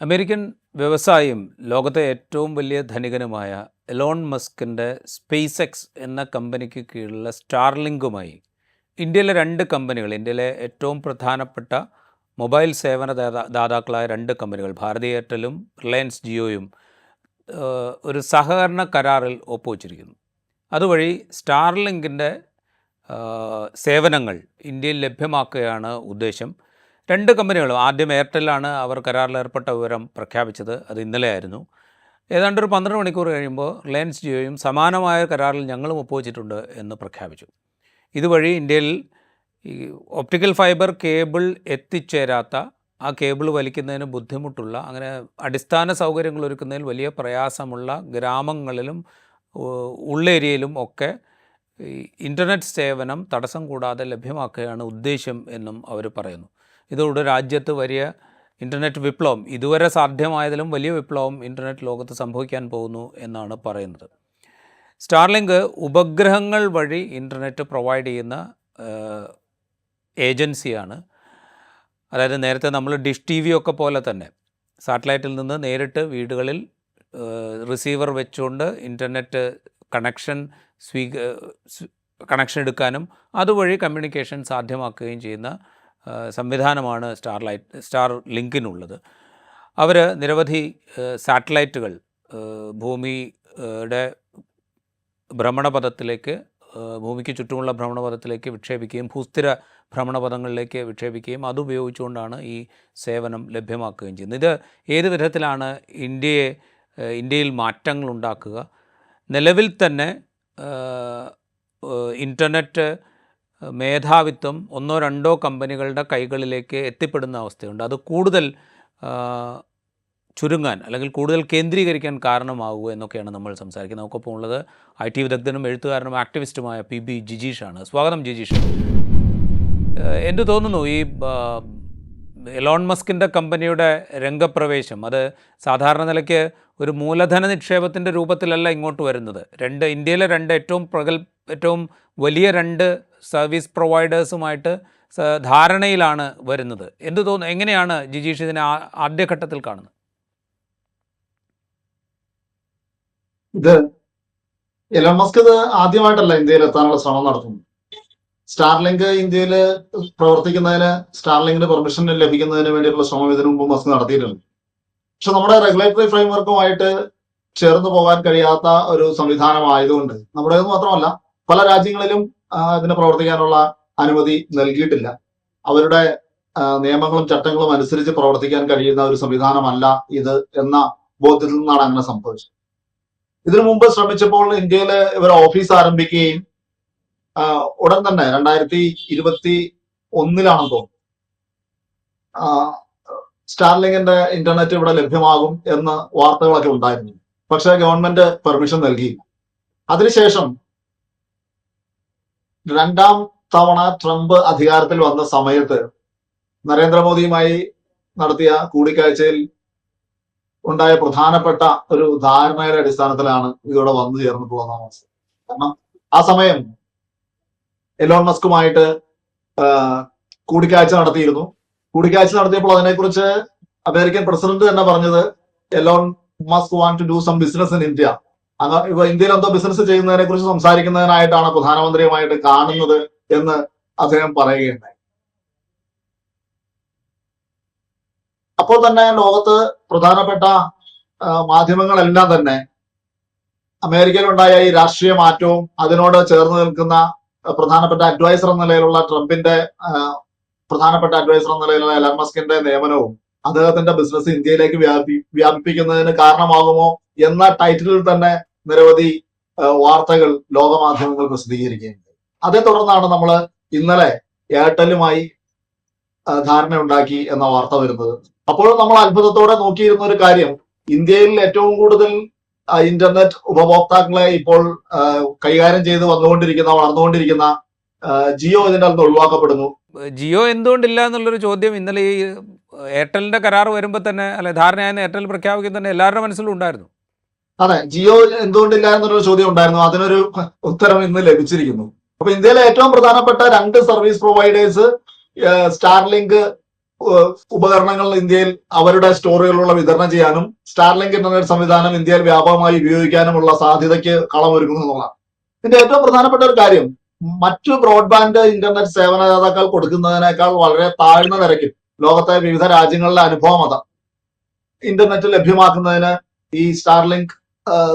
American വ്യവസായം ലോകത്തെ ഏറ്റവും വലിയ ധനികനുമായ എലോൺ മസ്കിന്റെ സ്പേസ് എക്സ് എന്ന കമ്പനിക്ക് കീഴിലുള്ള സ്റ്റാർലിങ്കുമായി ഇന്ത്യയിലെ രണ്ട് കമ്പനികൾ ഇന്ത്യയിലെ ഏറ്റവും പ്രധാനപ്പെട്ട മൊബൈൽ സേവന ദാതാക്കളായ രണ്ട് കമ്പനികൾ ഭാരതി എയർടെലും റിലയൻസ് ജിയോയും ഒരു സഹകരണ കരാറിൽ ഒപ്പുവച്ചിരിക്കുന്നു. അതുവഴി സ്റ്റാർലിങ്കിന്റെ സേവനങ്ങൾ ഇന്ത്യയിൽ ലഭ്യമാക്കുകയാണ് ഉദ്ദേശം. രണ്ട് കമ്പനികളും ആദ്യം എയർടെല്ലാണ് അവർ കരാറിൽ ഏർപ്പെട്ട വിവരം പ്രഖ്യാപിച്ചത് അത് ഇന്നലെ ആയിരുന്നു ഏതാണ്ട് ഒരു പന്ത്രണ്ട് മണിക്കൂർ കഴിയുമ്പോൾ റിലയൻസ് ജിയോയും സമാനമായ കരാറിൽ ഞങ്ങളും ഒപ്പുവച്ചിട്ടുണ്ട് എന്ന് പ്രഖ്യാപിച്ചു. ഇതുവഴി ഇന്ത്യയിൽ ഈ ഒപ്റ്റിക്കൽ ഫൈബർ കേബിൾ എത്തിച്ചേരാത്ത ആ കേബിൾ വലിക്കുന്നതിന് ബുദ്ധിമുട്ടുള്ള അങ്ങനെ അടിസ്ഥാന സൗകര്യങ്ങൾ ഒരുക്കുന്നതിൽ വലിയ പ്രയാസമുള്ള ഗ്രാമങ്ങളിലും ഉള്ളേരിയയിലും ഒക്കെ ഇന്റർനെറ്റ് സേവനം തടസ്സം കൂടാതെ ലഭ്യമാക്കുകയാണ് ഉദ്ദേശ്യം എന്നും അവർ പറയുന്നു. ഇതോടെ രാജ്യത്ത് വലിയ ഇന്റർനെറ്റ് വിപ്ലവം ഇതുവരെ സാധ്യമായതിലും വലിയ വിപ്ലവം ഇന്റർനെറ്റ് ലോകത്ത് സംഭവിക്കാൻ പോകുന്നു എന്നാണ് പറയുന്നത്. സ്റ്റാർലിങ്ക് ഉപഗ്രഹങ്ങൾ വഴി ഇന്റർനെറ്റ് പ്രൊവൈഡ് ചെയ്യുന്ന ഏജൻസിയാണ്. അതായത് നേരത്തെ നമ്മൾ ഡിഷ് ടി വി ഒക്കെ പോലെ തന്നെ സാറ്റലൈറ്റിൽ നിന്ന് നേരിട്ട് വീടുകളിൽ റിസീവർ വെച്ചുകൊണ്ട് ഇന്റർനെറ്റ് കണക്ഷൻ സ്വീക കണക്ഷൻ എടുക്കാനും അതുവഴി കമ്മ്യൂണിക്കേഷൻ സാധ്യമാക്കുകയും ചെയ്യുന്ന സംവിധാനമാണ് സ്റ്റാർലൈറ്റ് സ്റ്റാർ ലിങ്കിനുള്ളത്. അവർ നിരവധി സാറ്റലൈറ്റുകൾ ഭൂമിയുടെ ഭ്രമണപഥത്തിലേക്ക് ഭൂമിക്ക് ചുറ്റുമുള്ള ഭ്രമണപഥത്തിലേക്ക് വിക്ഷേപിക്കുകയും ഭൂസ്ഥിര ഭ്രമണപഥങ്ങളിലേക്ക് വിക്ഷേപിക്കുകയും അതുപയോഗിച്ചുകൊണ്ടാണ് ഈ സേവനം ലഭ്യമാക്കുകയും ചെയ്യുന്നത്. ഇത് ഏത് വിധത്തിലാണ് ഇന്ത്യയെ ഇന്ത്യയിൽ മാറ്റങ്ങൾ ഉണ്ടാക്കുക നിലവിൽ തന്നെ ഇന്റർനെറ്റ് മേധാവിത്വം ഒന്നോ രണ്ടോ കമ്പനികളുടെ കൈകളിലേക്ക് എത്തിപ്പെടുന്ന അവസ്ഥയുണ്ട്. അത് കൂടുതൽ ചുരുങ്ങാൻ അല്ലെങ്കിൽ കൂടുതൽ കേന്ദ്രീകരിക്കാൻ കാരണമാകുക എന്നൊക്കെയാണ് നമ്മൾ സംസാരിക്കുന്നത്. നമുക്കൊപ്പം ഉള്ളത് ഐ ടി വിദഗ്ധനും എഴുത്തുകാരനും ആക്ടിവിസ്റ്റുമായ പി ബി ജിജീഷാണ്. സ്വാഗതം ജിജീഷ്. എന്തു തോന്നുന്നു ഈ എലോൺ മസ്കിന്റെ കമ്പനിയുടെ രംഗപ്രവേശം? അത് സാധാരണ നിലയ്ക്ക് ഒരു മൂലധന നിക്ഷേപത്തിന്റെ രൂപത്തിലല്ല ഇങ്ങോട്ട് വരുന്നത്. രണ്ട് ഇന്ത്യയിലെ രണ്ട് ഏറ്റവും പ്രഗൽ ഏറ്റവും വലിയ രണ്ട് സർവീസ് പ്രൊവൈഡേഴ്സുമായിട്ട് ധാരണയിലാണ് വരുന്നത്. എന്ത് തോന്നുന്നു? എങ്ങനെയാണ് ജിജീഷ് ഇതിനെ ആദ്യഘട്ടത്തിൽ കാണുന്നത്? ഇത് എലോൺ മസ്ക് ഇത് ആദ്യമായിട്ടല്ല ഇന്ത്യയിൽ എത്താനുള്ള ശ്രമം നടത്തുന്നത്. സ്റ്റാർലിങ്ക് ഇന്ത്യയിൽ പ്രവർത്തിക്കുന്നതിന് സ്റ്റാർലിങ്കിന് പെർമിഷൻ ലഭിക്കുന്നതിന് വേണ്ടിയിട്ടുള്ള ശ്രമം ഇതിനു മുമ്പ് മസ്ക് നടത്തിയിട്ടുണ്ട്. പക്ഷെ നമ്മുടെ റെഗുലേറ്ററി ഫ്രെയിംവർക്കുമായിട്ട് ചേർന്ന് പോകാൻ കഴിയാത്ത ഒരു സംവിധാനമായതുകൊണ്ട് നമ്മുടെ മാത്രമല്ല പല രാജ്യങ്ങളിലും ഇതിന് പ്രവർത്തിക്കാനുള്ള അനുമതി നൽകിയിട്ടില്ല. അവരുടെ നിയമങ്ങളും ചട്ടങ്ങളും അനുസരിച്ച് പ്രവർത്തിക്കാൻ കഴിയുന്ന ഒരു സംവിധാനമല്ല ഇത് എന്ന ബോധ്യത്തിൽ നിന്നാണ് അങ്ങനെ സംഭവിച്ചത്. ഇതിനു മുമ്പ് ശ്രമിച്ചപ്പോൾ ഇന്ത്യയിൽ ഇവർ ഓഫീസ് ആരംഭിക്കുകയും ഉടൻ തന്നെ രണ്ടായിരത്തി ഇരുപത്തി ഒന്നിലാണെന്ന് തോന്നുന്നു സ്റ്റാർലിങ്ങിന്റെ ഇന്റർനെറ്റ് ഇവിടെ ലഭ്യമാകും എന്ന് വാർത്തകളൊക്കെ ഉണ്ടായിരുന്നു. പക്ഷേ ഗവൺമെന്റ് പെർമിഷൻ നൽകിയില്ല. അതിനുശേഷം രണ്ടാം തവണ ട്രംപ് അധികാരത്തിൽ വന്ന സമയത്ത് നരേന്ദ്രമോദിയുമായി നടത്തിയ കൂടിക്കാഴ്ചയിൽ ഉണ്ടായ പ്രധാനപ്പെട്ട ഒരു ധാരണയുടെ അടിസ്ഥാനത്തിലാണ് ഇതോടെ വന്നു ചേർന്നിട്ടുള്ളതാണ് അവസ്ഥ കാരണം ആ സമയം എലോൺ മസ്കുമായിട്ട് കൂടിക്കാഴ്ച നടത്തിയിരുന്നു. കൂടിക്കാഴ്ച നടത്തിയപ്പോൾ അതിനെക്കുറിച്ച് അമേരിക്കൻ പ്രസിഡന്റ് തന്നെ പറഞ്ഞത് Elon Musk want to do some business in India. അങ്ങ് ഇപ്പൊ ഇന്ത്യയിൽ എന്തോ ബിസിനസ് ചെയ്യുന്നതിനെ കുറിച്ച് സംസാരിക്കുന്നതിനായിട്ടാണ് പ്രധാനമന്ത്രിയുമായിട്ട് കാണുന്നത് എന്ന് അദ്ദേഹം പറയുകയുണ്ടായി. അപ്പോൾ തന്നെ ലോകത്ത് പ്രധാനപ്പെട്ട മാധ്യമങ്ങളെല്ലാം തന്നെ അമേരിക്കയിലുണ്ടായ ഈ രാഷ്ട്രീയ മാറ്റവും അതിനോട് ചേർന്ന് നിൽക്കുന്ന പ്രധാനപ്പെട്ട അഡ്വൈസർ എന്ന നിലയിലുള്ള ട്രംപിന്റെ പ്രധാനപ്പെട്ട അഡ്വൈസർ എന്ന നിലയിലുള്ള എലൻ മസ്കിന്റെ നിയമനവും അദ്ദേഹത്തിന്റെ ബിസിനസ് ഇന്ത്യയിലേക്ക് വ്യാപി വ്യാപിപ്പിക്കുന്നതിന് കാരണമാകുമോ എന്ന ടൈറ്റിലിൽ തന്നെ നിരവധി വാർത്തകൾ ലോകമാധ്യമങ്ങൾ പ്രസിദ്ധീകരിക്കുകയുണ്ട് അതേ തുടർന്നാണ് നമ്മൾ ഇന്നലെ എയർടെലുമായി ധാരണ ധാരണയുണ്ടാക്കി എന്ന വാർത്ത വരുന്നത്. അപ്പോഴും നമ്മൾ അത്ഭുതത്തോടെ നോക്കിയിരുന്ന ഒരു കാര്യം ഇന്ത്യയിൽ ഏറ്റവും കൂടുതൽ ഇന്റർനെറ്റ് ഉപഭോക്താക്കളെ ഇപ്പോൾ കൈകാര്യം ചെയ്ത് വന്നുകൊണ്ടിരിക്കുന്ന വളർന്നുകൊണ്ടിരിക്കുന്ന ജിയോ ഇതിന്റെ അകത്ത് ഒഴിവാക്കപ്പെടുന്നു. ജിയോ എന്തുകൊണ്ടില്ല എന്നുള്ളൊരു ചോദ്യം ഇന്നലെ ഈ എയർടെലിന്റെ കരാർ വരുമ്പോൾ തന്നെ അല്ലെ ധാരണയായ എയർടെൽ പ്രഖ്യാപിക്കുന്ന തന്നെ എല്ലാവരുടെ മനസ്സിലും ഉണ്ടായിരുന്നു. അതെ ജിയോ എന്തുകൊണ്ടില്ല എന്നൊരു ചോദ്യം ഉണ്ടായിരുന്നു അതിനൊരു ഉത്തരം ഇന്ന് ലഭിച്ചിരിക്കുന്നു. അപ്പൊ ഇന്ത്യയിലെ ഏറ്റവും പ്രധാനപ്പെട്ട രണ്ട് സർവീസ് പ്രൊവൈഡേഴ്സ് സ്റ്റാർലിങ്ക് ഉപകരണങ്ങൾ ഇന്ത്യയിൽ അവരുടെ സ്റ്റോറുകളിലുള്ള വിതരണം ചെയ്യാനും സ്റ്റാർലിങ്ക് ഇന്റർനെറ്റ് സംവിധാനം ഇന്ത്യയിൽ വ്യാപകമായി ഉപയോഗിക്കാനുമുള്ള സാധ്യതയ്ക്ക് കളമൊരുക്കുന്നു എന്നുള്ളതാണ്. ഇതിന്റെ ഏറ്റവും പ്രധാനപ്പെട്ട ഒരു കാര്യം മറ്റു ബ്രോഡ്ബാൻഡ് ഇന്റർനെറ്റ് സേവനദാതാക്കൾ കൊടുക്കുന്നതിനേക്കാൾ വളരെ താഴ്ന്ന നിരക്കിൽ ലോകത്തെ വിവിധ രാജ്യങ്ങളിലെ അനുഭവം അതാ. ഇന്റർനെറ്റ് ലഭ്യമാക്കുന്നതിന് ഈ സ്റ്റാർലിങ്ക്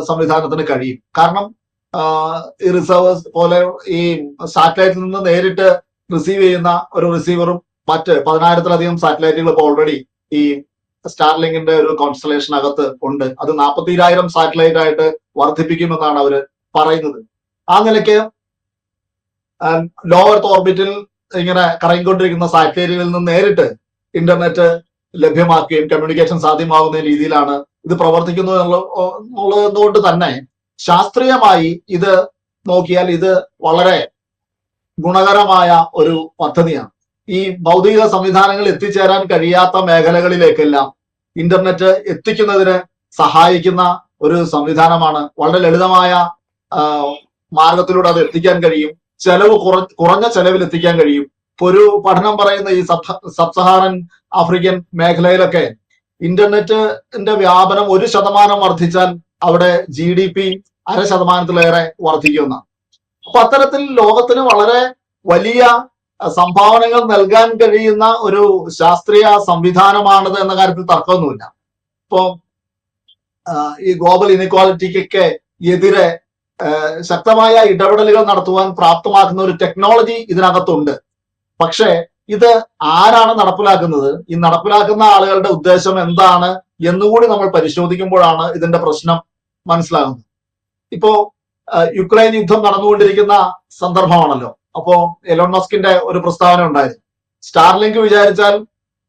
സംവിധാനത്തിന് കഴിയും. കാരണം ഈ റിസർവേഴ്സ് പോലെ ഈ സാറ്റലൈറ്റിൽ നിന്ന് നേരിട്ട് റിസീവ് ചെയ്യുന്ന ഒരു റിസീവറും മറ്റ് പതിനായിരത്തിലധികം സാറ്റലൈറ്റുകൾ ഇപ്പോൾ ഓൾറെഡി ഈ സ്റ്റാർലിങ്കിന്റെ ഒരു കോൺസ്റ്റലേഷൻ അകത്ത് ഉണ്ട്. അത് നാൽപ്പത്തിരായിരം സാറ്റലൈറ്റ് ആയിട്ട് വർദ്ധിപ്പിക്കുമെന്നാണ് അവർ പറയുന്നത്. ആ നിലയ്ക്ക് ലോ എർത്ത് ഓർബിറ്റിൽ ഇങ്ങനെ കറങ്ങിക്കൊണ്ടിരിക്കുന്ന സാറ്റലൈറ്റുകളിൽ നിന്ന് നേരിട്ട് ഇന്റർനെറ്റ് ലഭ്യമാക്കുകയും കമ്മ്യൂണിക്കേഷൻ സാധ്യമാകുന്ന രീതിയിലാണ് ഇത് പ്രവർത്തിക്കുന്നത് എന്നുള്ളതുകൊണ്ട് എന്നുള്ളത് തന്നെ ശാസ്ത്രീയമായി ഇത് നോക്കിയാൽ ഇത് വളരെ ഗുണകരമായ ഒരു പദ്ധതിയാണ്. ഈ ഭൗതിക സംവിധാനങ്ങൾ എത്തിച്ചേരാൻ കഴിയാത്ത മേഖലകളിലേക്കെല്ലാം ഇന്റർനെറ്റ് എത്തിക്കുന്നതിന് സഹായിക്കുന്ന ഒരു സംവിധാനമാണ്. വളരെ ലളിതമായ മാർഗത്തിലൂടെ അത് എത്തിക്കാൻ കഴിയും. ചെലവ് കുറ കുറഞ്ഞ ചെലവിൽ എത്തിക്കാൻ കഴിയും. ഒരു പഠനം പറയുന്ന ഈ സബ് സഹാറൻ ആഫ്രിക്കൻ മേഖലയിലൊക്കെ ഇന്റർനെറ്റിന്റെ വ്യാപനം ഒരു ശതമാനം വർദ്ധിച്ചാൽ അവിടെ ജി ഡി പി അര ശതമാനത്തിലേറെ വർദ്ധിക്കുന്ന. അപ്പൊ അത്തരത്തിൽ ലോകത്തിന് വളരെ വലിയ സംഭാവനകൾ നൽകാൻ കഴിയുന്ന ഒരു ശാസ്ത്രീയ സംവിധാനമാണത് എന്ന കാര്യത്തിൽ തർക്കമൊന്നുമില്ല. ഇപ്പോ ഈ ഗ്ലോബൽ ഇനിക്വാലിറ്റിക്കൊക്കെ എതിരെ ശക്തമായ ഇടപെടലുകൾ നടത്തുവാൻ പ്രാപ്തമാക്കുന്ന ഒരു ടെക്നോളജി ഇതിനകത്തുണ്ട്. പക്ഷേ ഇത് ആരാണ് നടപ്പിലാക്കുന്നത്? ഈ നടപ്പിലാക്കുന്ന ആളുകളുടെ ഉദ്ദേശം എന്താണ് എന്നുകൂടി നമ്മൾ പരിശോധിക്കുമ്പോഴാണ് ഇതിന്റെ പ്രശ്നം മനസ്സിലാകുന്നത്. ഇപ്പോ യുക്രൈൻ യുദ്ധം നടന്നുകൊണ്ടിരിക്കുന്ന സന്ദർഭമാണല്ലോ. അപ്പോ എലോൺ മസ്കിന്റെ ഒരു പ്രസ്താവന ഉണ്ടായിരുന്നു. സ്റ്റാർലിങ്ക് വിചാരിച്ചാൽ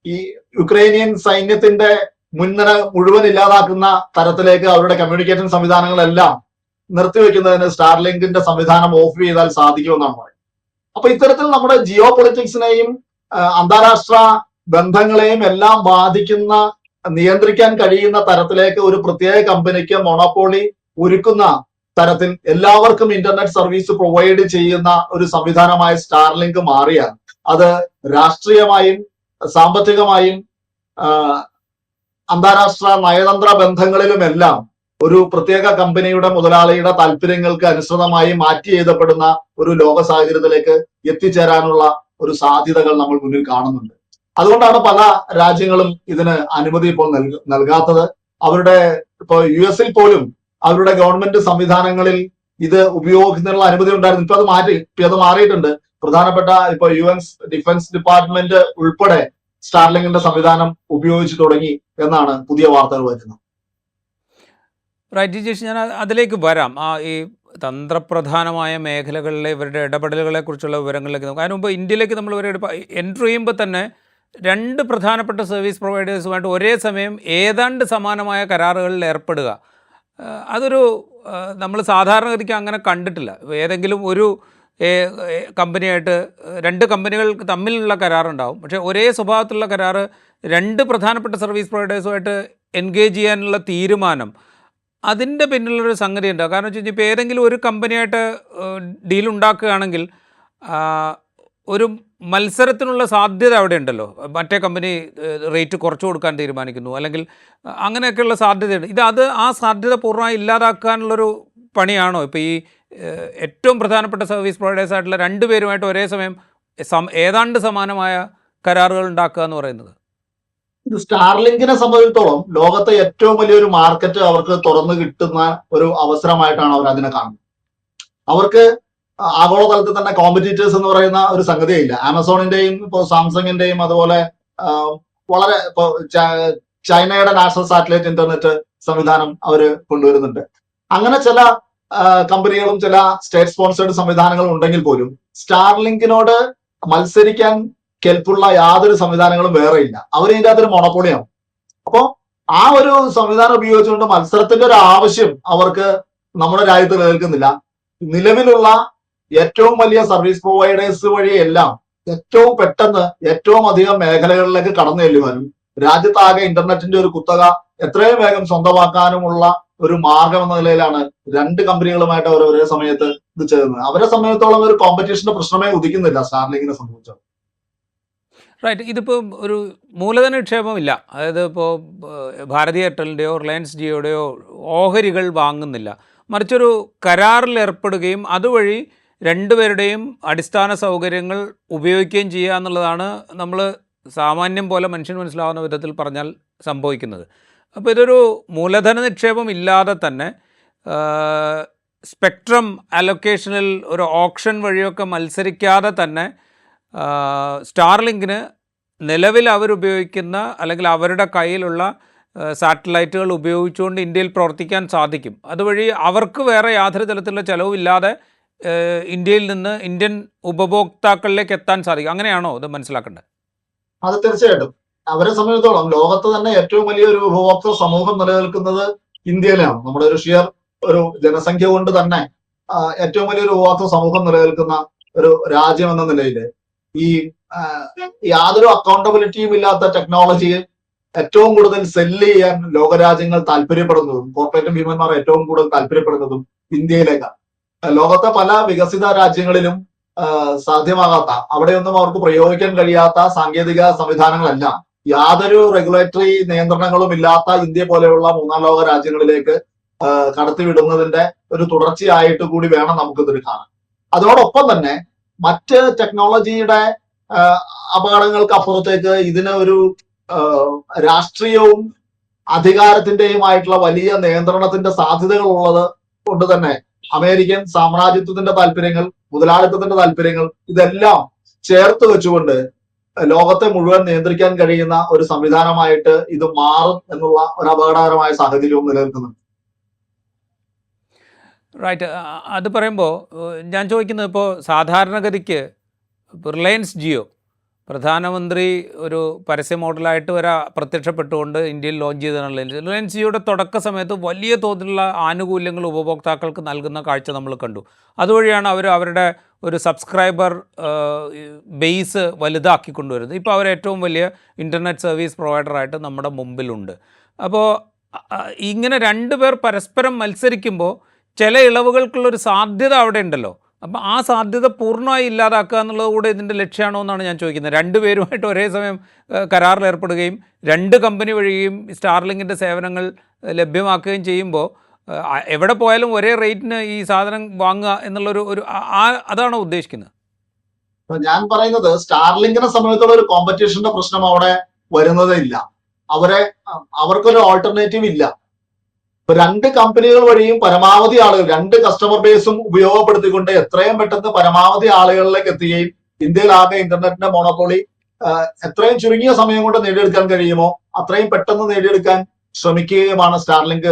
ഈ യുക്രൈനിയൻ സൈന്യത്തിന്റെ മുൻനിര മുഴുവൻ ഇല്ലാതാക്കുന്ന തരത്തിലേക്ക് അവരുടെ കമ്മ്യൂണിക്കേഷൻ സംവിധാനങ്ങളെല്ലാം നിർത്തിവെക്കുന്നതിന് സ്റ്റാർലിങ്കിന്റെ സംവിധാനം ഓഫ് ചെയ്താൽ സാധിക്കുമെന്നാണ് പറയുന്നത്. അപ്പൊ ഇത്തരത്തിൽ നമ്മുടെ ജിയോ പൊളിറ്റിക്സിനെയും അന്താരാഷ്ട്ര ബന്ധങ്ങളെയും എല്ലാം ബാധിക്കുന്ന നിയന്ത്രിക്കാൻ കഴിയുന്ന തരത്തിലേക്ക് ഒരു പ്രത്യേക കമ്പനിക്ക് മൊണോപ്പോളി ഒരുക്കുന്ന തരത്തിൽ എല്ലാവർക്കും ഇന്റർനെറ്റ് സർവീസ് പ്രൊവൈഡ് ചെയ്യുന്ന ഒരു സംവിധാനമായ സ്റ്റാർലിങ്ക് മാറിയാൽ അത് രാഷ്ട്രീയമായും സാമ്പത്തികമായും അന്താരാഷ്ട്ര നയതന്ത്ര ബന്ധങ്ങളിലുമെല്ലാം ഒരു പ്രത്യേക കമ്പനിയുടെ മുതലാളിയുടെ താല്പര്യങ്ങൾക്ക് അനുസൃതമായി മാറ്റി എഴുതപ്പെടുന്ന ഒരു ലോക സാഹചര്യത്തിലേക്ക് എത്തിച്ചേരാനുള്ള ഒരു സാധ്യതകൾ നമ്മൾ മുന്നിൽ കാണുന്നുണ്ട്. അതുകൊണ്ടാണ് പല രാജ്യങ്ങളും ഇതിന് അനുമതി ഇപ്പോൾ നൽക നൽകാത്തത്. അവരുടെ ഇപ്പോൾ യു എസിൽ പോലും അവരുടെ ഗവൺമെന്റ് സംവിധാനങ്ങളിൽ ഇത് ഉപയോഗിക്കുന്നതിനുള്ള അനുമതി ഉണ്ടായിരുന്നു. ഇപ്പൊ അത് മാറ്റി ഇപ്പൊ അത് മാറിയിട്ടുണ്ട്. പ്രധാനപ്പെട്ട ഇപ്പൊ യു എൻ ഡിഫൻസ് ഡിപ്പാർട്ട്മെന്റ് ഉൾപ്പെടെ സ്റ്റാർലിങ്ങിന്റെ സംവിധാനം ഉപയോഗിച്ചു തുടങ്ങി എന്നാണ് പുതിയ വാർത്തകൾ വരുന്നത്. റൈറ്റ് ജിജേഷ് ഞാൻ അതിലേക്ക് വരാം. ആ ഈ തന്ത്രപ്രധാനമായ മേഖലകളിലെ ഇവരുടെ ഇടപെടലുകളെ കുറിച്ചുള്ള വിവരങ്ങളിലേക്ക് നോക്കാം അതിനുമുമ്പ് ഇന്ത്യയിലേക്ക് നമ്മൾ ഇവരെ എൻട്രി ചെയ്യുമ്പോൾ തന്നെ രണ്ട് പ്രധാനപ്പെട്ട സർവീസ് പ്രൊവൈഡേഴ്സുമായിട്ട് ഒരേ സമയം ഏതാണ്ട് സമാനമായ കരാറുകളിൽ ഏർപ്പെടുക. അതൊരു നമ്മൾ സാധാരണഗതിക്ക് അങ്ങനെ കണ്ടിട്ടില്ല. ഏതെങ്കിലും ഒരു കമ്പനിയായിട്ട് രണ്ട് കമ്പനികൾ തമ്മിലുള്ള കരാറുണ്ടാവും. പക്ഷേ ഒരേ സ്വഭാവത്തിലുള്ള കരാറ് രണ്ട് പ്രധാനപ്പെട്ട സർവീസ് പ്രൊവൈഡേഴ്സുമായിട്ട് എൻഗേജ് ചെയ്യാനുള്ള തീരുമാനം അതിന്റെ പിന്നിലൊരു സംഗതി ഉണ്ടാവും കാരണം വെച്ച് കഴിഞ്ഞാൽ ഇപ്പോൾ ഏതെങ്കിലും ഒരു കമ്പനിയായിട്ട് ഡീൽ ഉണ്ടാക്കുകയാണെങ്കിൽ ഒരു മത്സരത്തിനുള്ള സാധ്യത അവിടെ ഉണ്ടല്ലോ. മറ്റേ കമ്പനി റേറ്റ് കുറച്ച് കൊടുക്കാൻ തീരുമാനിക്കുന്നു. അല്ലെങ്കിൽ അങ്ങനെയൊക്കെയുള്ള സാധ്യതയുണ്ട്. ഇത് അത് ആ സാധ്യത പൂർണമായി ഇല്ലാതാക്കാനുള്ളൊരു പണിയാണോ? ഇപ്പോൾ ഈ ഏറ്റവും പ്രധാനപ്പെട്ട സർവീസ് പ്രൊവൈഡേഴ്സ് ആയിട്ടുള്ള രണ്ട് പേരുമായിട്ട് ഒരേ സമയം ഏതാണ്ട് സമാനമായ കരാറുകൾ ഉണ്ടാക്കുക എന്ന് പറയുന്നത്? സ്റ്റാർലിങ്കിനെ സംബന്ധിച്ചിടത്തോളം ലോകത്തെ ഏറ്റവും വലിയൊരു മാർക്കറ്റ് അവർക്ക് തുറന്നു കിട്ടുന്ന ഒരു അവസരമായിട്ടാണ് അവർ അതിനെ കാണുന്നത്. അവർക്ക് ആഗോളതലത്തിൽ തന്നെ കോമ്പറ്റീറ്റേഴ്സ് എന്ന് പറയുന്ന ഒരു സംഗതിയില്ല. ആമസോണിന്റെയും ഇപ്പോൾ സാംസങ്ങിന്റെയും അതുപോലെ വളരെ ഇപ്പോൾ ചൈനയുടെ നാഷണൽ സാറ്റലൈറ്റ് ഇന്റർനെറ്റ് സംവിധാനം അവർ കൊണ്ടുവരുന്നുണ്ട്. അങ്ങനെ ചില കമ്പനികളും ചില സ്റ്റേറ്റ് സ്പോൺസേഡ് സംവിധാനങ്ങളും ഉണ്ടെങ്കിൽ പോലും സ്റ്റാർലിങ്കിനോട് മത്സരിക്കാൻ കെൽപ്പുള്ള യാതൊരു സംവിധാനങ്ങളും വേറെ ഇല്ല. അവരതിന്റെ അകത്തൊരു മൊണപ്പൊളിയാണ് അപ്പോൾ ആ ഒരു സംവിധാനം ഉപയോഗിച്ചുകൊണ്ട് മത്സരത്തിന്റെ ഒരു ആവശ്യം അവർക്ക് നമ്മുടെ രാജ്യത്ത് നിലനിൽക്കുന്നില്ല നിലവിലുള്ള ഏറ്റവും വലിയ സർവീസ് പ്രൊവൈഡേഴ്സ് വഴിയെല്ലാം ഏറ്റവും പെട്ടെന്ന് ഏറ്റവും അധികം മേഖലകളിലേക്ക് കടന്നു ചെല്ലുവാനും രാജ്യത്താകെ ഇന്റർനെറ്റിന്റെ ഒരു കുത്തക എത്രയും വേഗം സ്വന്തമാക്കാനുമുള്ള ഒരു മാർഗം എന്ന നിലയിലാണ് രണ്ട് കമ്പനികളുമായിട്ട് അവർ ഒരേ സമയത്ത് ഇത് ചെയ്യുന്നത്. അവരെ സംബന്ധിച്ചോളം ഒരു കോമ്പറ്റീഷന്റെ പ്രശ്നമേ ഉദിക്കുന്നില്ല സ്റ്റാർലിങ്ങിനെ സംബന്ധിച്ചത് റൈറ്റ് ഇതിപ്പോൾ ഒരു മൂലധന നിക്ഷേപമില്ല അതായത് ഇപ്പോൾ ഭാരതി എയർടെലിന്റെയോ റിലയൻസ് ജിയോയുടെയോ ഓഹരികൾ വാങ്ങുന്നില്ല. മറിച്ചൊരു കരാറിൽ ഏർപ്പെടുകയും അതുവഴി രണ്ടുപേരുടെയും അടിസ്ഥാന സൗകര്യങ്ങൾ ഉപയോഗിക്കുകയും ചെയ്യുക എന്നുള്ളതാണ് നമ്മൾ സാമാന്യം പോലെ മനുഷ്യൻ മനസ്സിലാവുന്ന വിധത്തിൽ പറഞ്ഞാൽ സംഭവിക്കുന്നത്. അപ്പോൾ ഇതൊരു മൂലധന നിക്ഷേപം ഇല്ലാതെ തന്നെ സ്പെക്ട്രം അലൊക്കേഷനിൽ ഒരു ഓപ്ഷൻ വഴിയൊക്കെ മത്സരിക്കാതെ തന്നെ സ്റ്റാർലിങ്കിന് നിലവിൽ അവരുപയോഗിക്കുന്ന അല്ലെങ്കിൽ അവരുടെ കയ്യിലുള്ള സാറ്റലൈറ്റുകൾ ഉപയോഗിച്ചുകൊണ്ട് ഇന്ത്യയിൽ പ്രവർത്തിക്കാൻ സാധിക്കും. അതുവഴി അവർക്ക് വേറെ യാതൊരു തരത്തിലുള്ള ചിലവില്ലാതെ ഇന്ത്യയിൽ നിന്ന് ഇന്ത്യൻ ഉപഭോക്താക്കളിലേക്ക് എത്താൻ സാധിക്കും. അങ്ങനെയാണോ ഇത് മനസ്സിലാക്കേണ്ടത്? അത് തീർച്ചയായിട്ടും. അവരെ സംബന്ധിച്ചിടത്തോളം ലോകത്ത് തന്നെ ഏറ്റവും വലിയൊരു ഉപഭോക്തൃ സമൂഹം നിലനിൽക്കുന്നത് ഇന്ത്യയിലാണ്. നമ്മുടെ ഒരു ഷിയർ ഒരു ജനസംഖ്യ കൊണ്ട് തന്നെ ഏറ്റവും വലിയൊരു ഉപഭോക്തൃ സമൂഹം നിലനിൽക്കുന്ന ഒരു രാജ്യം എന്ന നിലയിൽ ഈ യാതൊരു അക്കൗണ്ടബിലിറ്റിയും ഇല്ലാത്ത ടെക്നോളജിയെ ഏറ്റവും കൂടുതൽ സെല്ല് ചെയ്യാൻ ലോകരാജ്യങ്ങൾ താല്പര്യപ്പെടുന്നതും കോർപ്പറേറ്റ് ഭീമന്മാർ ഏറ്റവും കൂടുതൽ താല്പര്യപ്പെടുന്നതും ഇന്ത്യയിലേക്കാണ്. ലോകത്തെ പല വികസിത രാജ്യങ്ങളിലും സാധ്യമാകാത്ത അവിടെയൊന്നും അവർക്ക് പ്രയോഗിക്കാൻ കഴിയാത്ത സാങ്കേതിക സംവിധാനങ്ങളല്ല. യാതൊരു റെഗുലേറ്ററി നിയന്ത്രണങ്ങളും ഇല്ലാത്ത ഇന്ത്യ പോലെയുള്ള മൂന്നാം ലോക രാജ്യങ്ങളിലേക്ക് കടത്തിവിടുന്നതിന്റെ ഒരു തുടർച്ചയായിട്ട് കൂടി വേണം നമുക്കിതൊരു കാണാൻ. അതോടൊപ്പം തന്നെ മറ്റ് ടെക്നോളജിയുടെ അപകടങ്ങൾക്ക് അപ്പുറത്തേക്ക് ഇതിന് ഒരു രാഷ്ട്രീയവും അധികാരത്തിന്റെയുമായിട്ടുള്ള വലിയ നിയന്ത്രണത്തിന്റെ സാധ്യതകൾ ഉള്ളത് കൊണ്ട് തന്നെ അമേരിക്കൻ സാമ്രാജ്യത്വത്തിന്റെ താല്പര്യങ്ങൾ മുതലാളിത്തത്തിന്റെ താല്പര്യങ്ങൾ ഇതെല്ലാം ചേർത്ത് വെച്ചുകൊണ്ട് ലോകത്തെ മുഴുവൻ നിയന്ത്രിക്കാൻ കഴിയുന്ന ഒരു സംവിധാനമായിട്ട് ഇത് മാറും എന്നുള്ള ഒരു അപകടകരമായ സാഹചര്യവും നിലനിൽക്കുന്നുണ്ട്. റൈറ്റ് അത് പറയുമ്പോൾ ഞാൻ ചോദിക്കുന്നത് ഇപ്പോൾ സാധാരണഗതിക്ക് റിലയൻസ് ജിയോ പ്രധാനമന്ത്രി ഒരു പരസ്യ മോഡലായിട്ട് വരെ പ്രത്യക്ഷപ്പെട്ടുകൊണ്ട് ഇന്ത്യയിൽ ലോഞ്ച് ചെയ്തതാണ് റിലയൻസ് ജിയോയുടെ തുടക്ക സമയത്ത് വലിയ തോതിലുള്ള ആനുകൂല്യങ്ങൾ ഉപഭോക്താക്കൾക്ക് നൽകുന്ന കാഴ്ച നമ്മൾ കണ്ടു. അതുവഴിയാണ് അവർ അവരുടെ ഒരു സബ്സ്ക്രൈബർ ബേസ് വലുതാക്കി കൊണ്ടുവരുന്നത് ഇപ്പോൾ അവർ ഏറ്റവും വലിയ ഇന്റർനെറ്റ് സർവീസ് പ്രൊവൈഡറായിട്ട് നമ്മുടെ മുമ്പിലുണ്ട്. അപ്പോൾ ഇങ്ങനെ രണ്ട് പേർ പരസ്പരം മത്സരിക്കുമ്പോൾ ചില ഇളവുകൾക്കുള്ളൊരു സാധ്യത അവിടെ ഉണ്ടല്ലോ. അപ്പം ആ സാധ്യത പൂർണമായി ഇല്ലാതാക്കുക എന്നുള്ളത് കൂടെ ഇതിന്റെ ലക്ഷ്യമാണോ എന്നാണ് ഞാൻ ചോദിക്കുന്നത്. രണ്ട് പേരുമായിട്ട് ഒരേ സമയം കരാറിൽ ഏർപ്പെടുകയും രണ്ട് കമ്പനി വഴിയും സ്റ്റാർലിങ്കിന്റെ സേവനങ്ങൾ ലഭ്യമാക്കുകയും ചെയ്യുമ്പോൾ എവിടെ പോയാലും ഒരേ റേറ്റിന് ഈ സാധനം വാങ്ങുക എന്നുള്ളൊരു ഒരു ആ- അതാണോ ഉദ്ദേശിക്കുന്നത്? ഞാൻ പറയുന്നത് സ്റ്റാർലിങ്കിനെ സംബന്ധിച്ചുള്ള ഒരു കോമ്പറ്റീഷന്റെ പ്രശ്നം അവിടെ വരുന്നതേ ഇല്ല. അവരെ അവർക്കൊരു ഓൾട്ടർനേറ്റീവ് ഇല്ല. ഇപ്പൊ രണ്ട് കമ്പനികൾ വഴിയും പരമാവധി ആളുകൾ രണ്ട് കസ്റ്റമർ ബേസും ഉപയോഗപ്പെടുത്തിക്കൊണ്ട് എത്രയും പെട്ടെന്ന് പരമാവധി ആളുകളിലേക്ക് എത്തുകയും ഇന്ത്യയിൽ ആകെ ഇന്റർനെറ്റിന്റെ മോണോപോളി എത്രയും ചുരുങ്ങിയ സമയം കൊണ്ട് നേടിയെടുക്കാൻ കഴിയുമോ അത്രയും പെട്ടെന്ന് നേടിയെടുക്കാൻ ശ്രമിക്കുകയുമാണ് സ്റ്റാർലിങ്ക്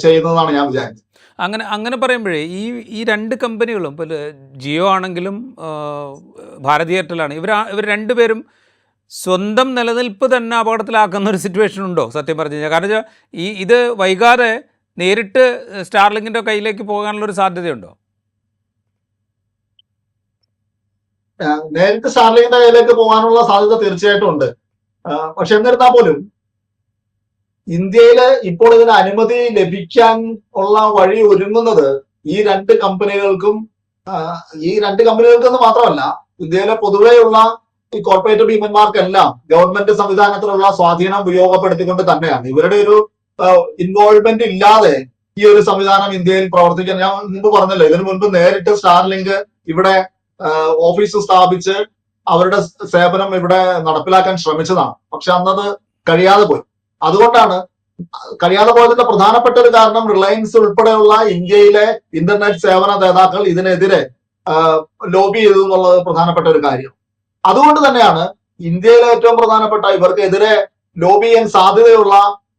ചെയ്യുന്നതാണ് ഞാൻ വിചാരിച്ചത്. അങ്ങനെ അങ്ങനെ പറയുമ്പോഴേ ഈ ഈ രണ്ട് കമ്പനികളും ഇപ്പോൾ ജിയോ ആണെങ്കിലും ഭാരതി എയർടെൽ ആണ് ഇവർ ഇവർ രണ്ടുപേരും സ്വന്തം നിലനിൽപ്പ് തന്നെ അപകടത്തിലാക്കുന്ന ഒരു സിറ്റുവേഷൻ ഉണ്ടോ? സത്യം പറഞ്ഞു കഴിഞ്ഞാൽ. കാരണം ഈ ഇത് വൈകാതെ നേരിട്ട് സ്റ്റാർലിങ്ങിന്റെ കയ്യിലേക്ക് പോകാനുള്ള ഒരു സാധ്യതയുണ്ടോ? നേരിട്ട് സ്റ്റാർലിങ്ങിന്റെ കയ്യിലേക്ക് പോകാനുള്ള സാധ്യത തീർച്ചയായിട്ടും ഉണ്ട്. പക്ഷെ എന്നിരുന്നാൽ പോലും ഇന്ത്യയിൽ ഇപ്പോൾ ഇതിന് അനുമതി ലഭിക്കാൻ ഉള്ള വഴി ഒരുങ്ങുന്നത് ഈ രണ്ട് കമ്പനികൾക്കും ഈ രണ്ട് കമ്പനികൾക്കെന്ന് മാത്രമല്ല ഇന്ത്യയിലെ പൊതുവെയുള്ള ഈ കോർപ്പറേറ്റ് ഭീമന്മാർക്കെല്ലാം ഗവൺമെന്റ് സംവിധാനത്തിലുള്ള സ്വാധീനം ഉപയോഗപ്പെടുത്തിക്കൊണ്ട് തന്നെയാണ്. ഇവരുടെ ഒരു ഇൻവോൾവ്മെന്റ് ഇല്ലാതെ ഈ ഒരു സംവിധാനം ഇന്ത്യയിൽ പ്രവർത്തിക്കാൻ ഞാൻ മുമ്പ് പറഞ്ഞല്ലോ ഇതിനു മുൻപ് നേരിട്ട് സ്റ്റാർലിങ്ക് ഇവിടെ ഓഫീസ് സ്ഥാപിച്ച് അവരുടെ സേവനം ഇവിടെ നടപ്പിലാക്കാൻ ശ്രമിച്ചതാണ്. പക്ഷെ അന്നത് കഴിയാതെ പോയി. അതുകൊണ്ടാണ് കഴിയാതെ പോയതിന്റെ പ്രധാനപ്പെട്ട ഒരു കാരണം റിലയൻസ് ഉൾപ്പെടെയുള്ള ഇന്ത്യയിലെ ഇന്റർനെറ്റ് സേവന ദാതാക്കൾ ഇതിനെതിരെ ലോബി ചെയ്തു എന്നുള്ളത് പ്രധാനപ്പെട്ട ഒരു കാര്യം. അതുകൊണ്ട് തന്നെയാണ് ഇന്ത്യയിലെ ഏറ്റവും പ്രധാനപ്പെട്ട ഇവർക്കെതിരെ ലോബി ചെയ്യാൻ സാധ്യതയുള്ള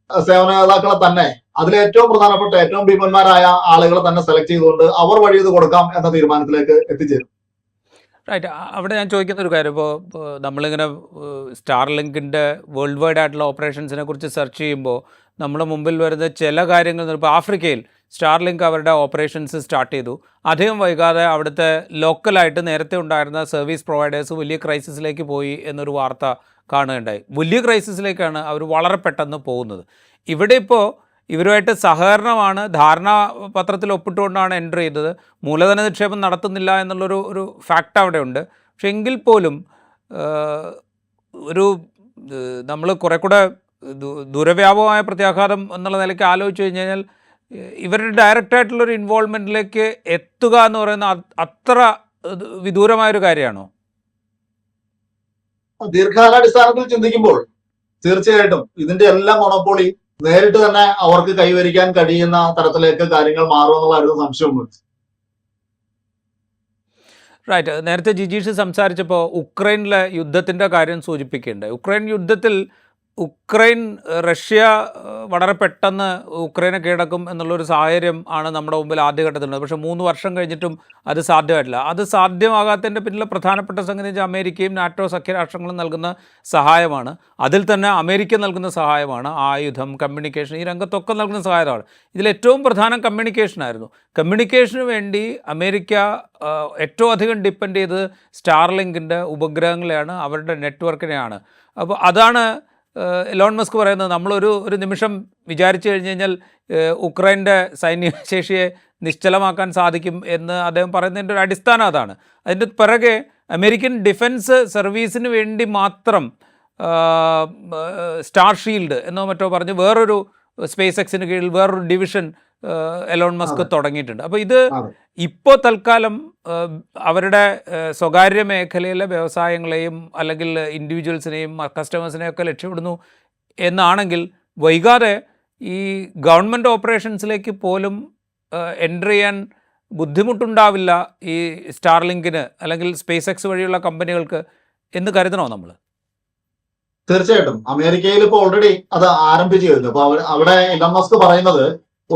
സേവന നേതാക്കളെ തന്നെ അതിലെ ഏറ്റവും പ്രധാനപ്പെട്ട ഏറ്റവും ഭീമന്മാരായ ആളുകളെ തന്നെ സെലക്ട് ചെയ്തുകൊണ്ട് അവർ വഴി ഇത് കൊടുക്കാം എന്ന തീരുമാനത്തിലേക്ക് എത്തിച്ചേരും. റൈറ്റ് അവിടെ ഞാൻ ചോദിക്കുന്ന ഒരു കാര്യം. ഇപ്പോൾ നമ്മളിങ്ങനെ സ്റ്റാർ ലിങ്കിന്റെ വേൾഡ് വൈഡ് ആയിട്ടുള്ള ഓപ്പറേഷൻസിനെ കുറിച്ച് സെർച്ച് ചെയ്യുമ്പോൾ നമ്മുടെ മുമ്പിൽ വരുന്ന ചില കാര്യങ്ങൾ ഇപ്പോൾ ആഫ്രിക്കയിൽ സ്റ്റാർ ലിങ്ക് അവരുടെ ഓപ്പറേഷൻസ് സ്റ്റാർട്ട് ചെയ്തു. അധികം വൈകാതെ അവിടുത്തെ ലോക്കലായിട്ട് നേരത്തെ ഉണ്ടായിരുന്ന സർവീസ് പ്രൊവൈഡേഴ്സ് വലിയ ക്രൈസിസിലേക്ക് പോയി എന്നൊരു വാർത്ത കാണുകയുണ്ടായി. വലിയ ക്രൈസിസിലേക്കാണ് അവർ വളരെ പെട്ടെന്ന് പോകുന്നത്. ഇവിടെ ഇപ്പോൾ ഇവരുമായിട്ട് സഹകരണമാണ് ധാരണാപത്രത്തിൽ ഒപ്പിട്ടുകൊണ്ടാണ് എന്റർ ചെയ്തത്. മൂലധന നിക്ഷേപം നടത്തുന്നില്ല എന്നുള്ളൊരു ഒരു ഫാക്റ്റ് അവിടെ ഉണ്ട്. പക്ഷെ എങ്കിൽ പോലും ഒരു നമ്മൾ കുറെ കൂടെ ദുരവ്യാപകമായ പ്രത്യാഘാതം എന്നുള്ള നിലയ്ക്ക് ആലോചിച്ച് കഴിഞ്ഞ് കഴിഞ്ഞാൽ ഇവരുടെ ഡയറക്റ്റ് ആയിട്ടുള്ളൊരു ഇൻവോൾവ്മെന്റിലേക്ക് എത്തുക എന്ന് പറയുന്ന അത്ര വിദൂരമായൊരു കാര്യമാണോ? ദീർഘകാലാടിസ്ഥാനത്തിൽ ചിന്തിക്കുമ്പോൾ തീർച്ചയായിട്ടും ഇതിന്റെ എല്ലാം മൊണോപ്പൊളി നേരിട്ട് തന്നെ അവർക്ക് കൈവരിക്കാൻ കഴിയുന്ന തരത്തിലേക്ക് കാര്യങ്ങൾ മാറുമെന്നുള്ള ഒരു സംശയമുണ്ട് റൈറ്റ് നേരത്തെ ജിജീഷ് സംസാരിച്ചപ്പോൾ ഉക്രൈനിലെ യുദ്ധത്തിന്റെ കാര്യം സൂചിപ്പിക്കേണ്ടത് ഉക്രൈൻ യുദ്ധത്തിൽ ഉക്രൈൻ റഷ്യ വളരെ പെട്ടെന്ന് ഉക്രൈനെ കീഴടക്കും എന്നുള്ളൊരു സാഹചര്യം ആണ് നമ്മുടെ മുമ്പിൽ ആദ്യഘട്ടത്തിലുള്ളത്. പക്ഷേ മൂന്ന് വർഷം കഴിഞ്ഞിട്ടും അത് സാധ്യമായിട്ടില്ല. അത് സാധ്യമാകാത്തതിന്റെ പിന്നിലെ പ്രധാനപ്പെട്ട സംഗതി വെച്ചാൽ അമേരിക്കയും നാറ്റോ സഖ്യരാഷ്ട്രങ്ങളും നൽകുന്ന സഹായമാണ്. അതിൽ തന്നെ അമേരിക്ക നൽകുന്ന സഹായമാണ്. ആയുധം കമ്മ്യൂണിക്കേഷൻ ഈ രംഗത്തൊക്കെ നൽകുന്ന സഹായമാണ്. ഇതിലേറ്റവും പ്രധാനം കമ്മ്യൂണിക്കേഷനായിരുന്നു കമ്മ്യൂണിക്കേഷന് വേണ്ടി അമേരിക്ക ഏറ്റവും അധികം ഡിപ്പെൻഡ് ചെയ്തത് സ്റ്റാർലിങ്കിന്റെ ഉപഗ്രഹങ്ങളെയാണ് അവരുടെ നെറ്റ്വർക്കിനെയാണ് അപ്പോൾ അതാണ് എലോൺ മസ്ക് പറയുന്നത് നമ്മളൊരു ഒരു നിമിഷം വിചാരിച്ചു കഴിഞ്ഞ് കഴിഞ്ഞാൽ ഉക്രൈന്റെ സൈന്യശേഷിയെ നിശ്ചലമാക്കാൻ സാധിക്കും എന്ന് അദ്ദേഹം പറയുന്നതിന്റെ ഒരു അടിസ്ഥാനം അതാണ്. അതിന്റെ പിറകെ അമേരിക്കൻ ഡിഫൻസ് സർവീസിന് വേണ്ടി മാത്രം സ്റ്റാർ ഷീൽഡ് എന്നോ മറ്റോ പറഞ്ഞ് വേറൊരു സ്പേസ് എക്സിന് കീഴിൽ വേറൊരു ഡിവിഷൻ എലോൺ മസ്ക്. തുടങ്ങിയിട്ടുണ്ട്. അപ്പോൾ ഇത് ഇപ്പോ ഇപ്പോൾ തൽക്കാലം അവരുടെ സ്വകാര്യ മേഖലയിലെ വ്യവസായങ്ങളെയും അല്ലെങ്കിൽ ഇൻഡിവിജ്വൽസിനെയും കസ്റ്റമേഴ്സിനെയും ഒക്കെ ലക്ഷ്യമിടുന്നു എന്നാണെങ്കിൽ വൈകാതെ ഈ ഗവൺമെന്റ് ഓപ്പറേഷൻസിലേക്ക് പോലും എന്റർ ചെയ്യാൻ ബുദ്ധിമുട്ടുണ്ടാവില്ല ഈ സ്റ്റാർലിങ്കിന് അല്ലെങ്കിൽ സ്പേസ് എക്സ് വഴിയുള്ള കമ്പനികൾക്ക് എന്ന് കരുതണോ നമ്മൾ തീർച്ചയായിട്ടും. അമേരിക്കയിൽ ഇപ്പോൾ ഓൾറെഡി അത് ആരംഭിച്ചു കഴിഞ്ഞു. അപ്പൊ അവിടെ ഇലൺ മസ്ക് പറയുന്നത്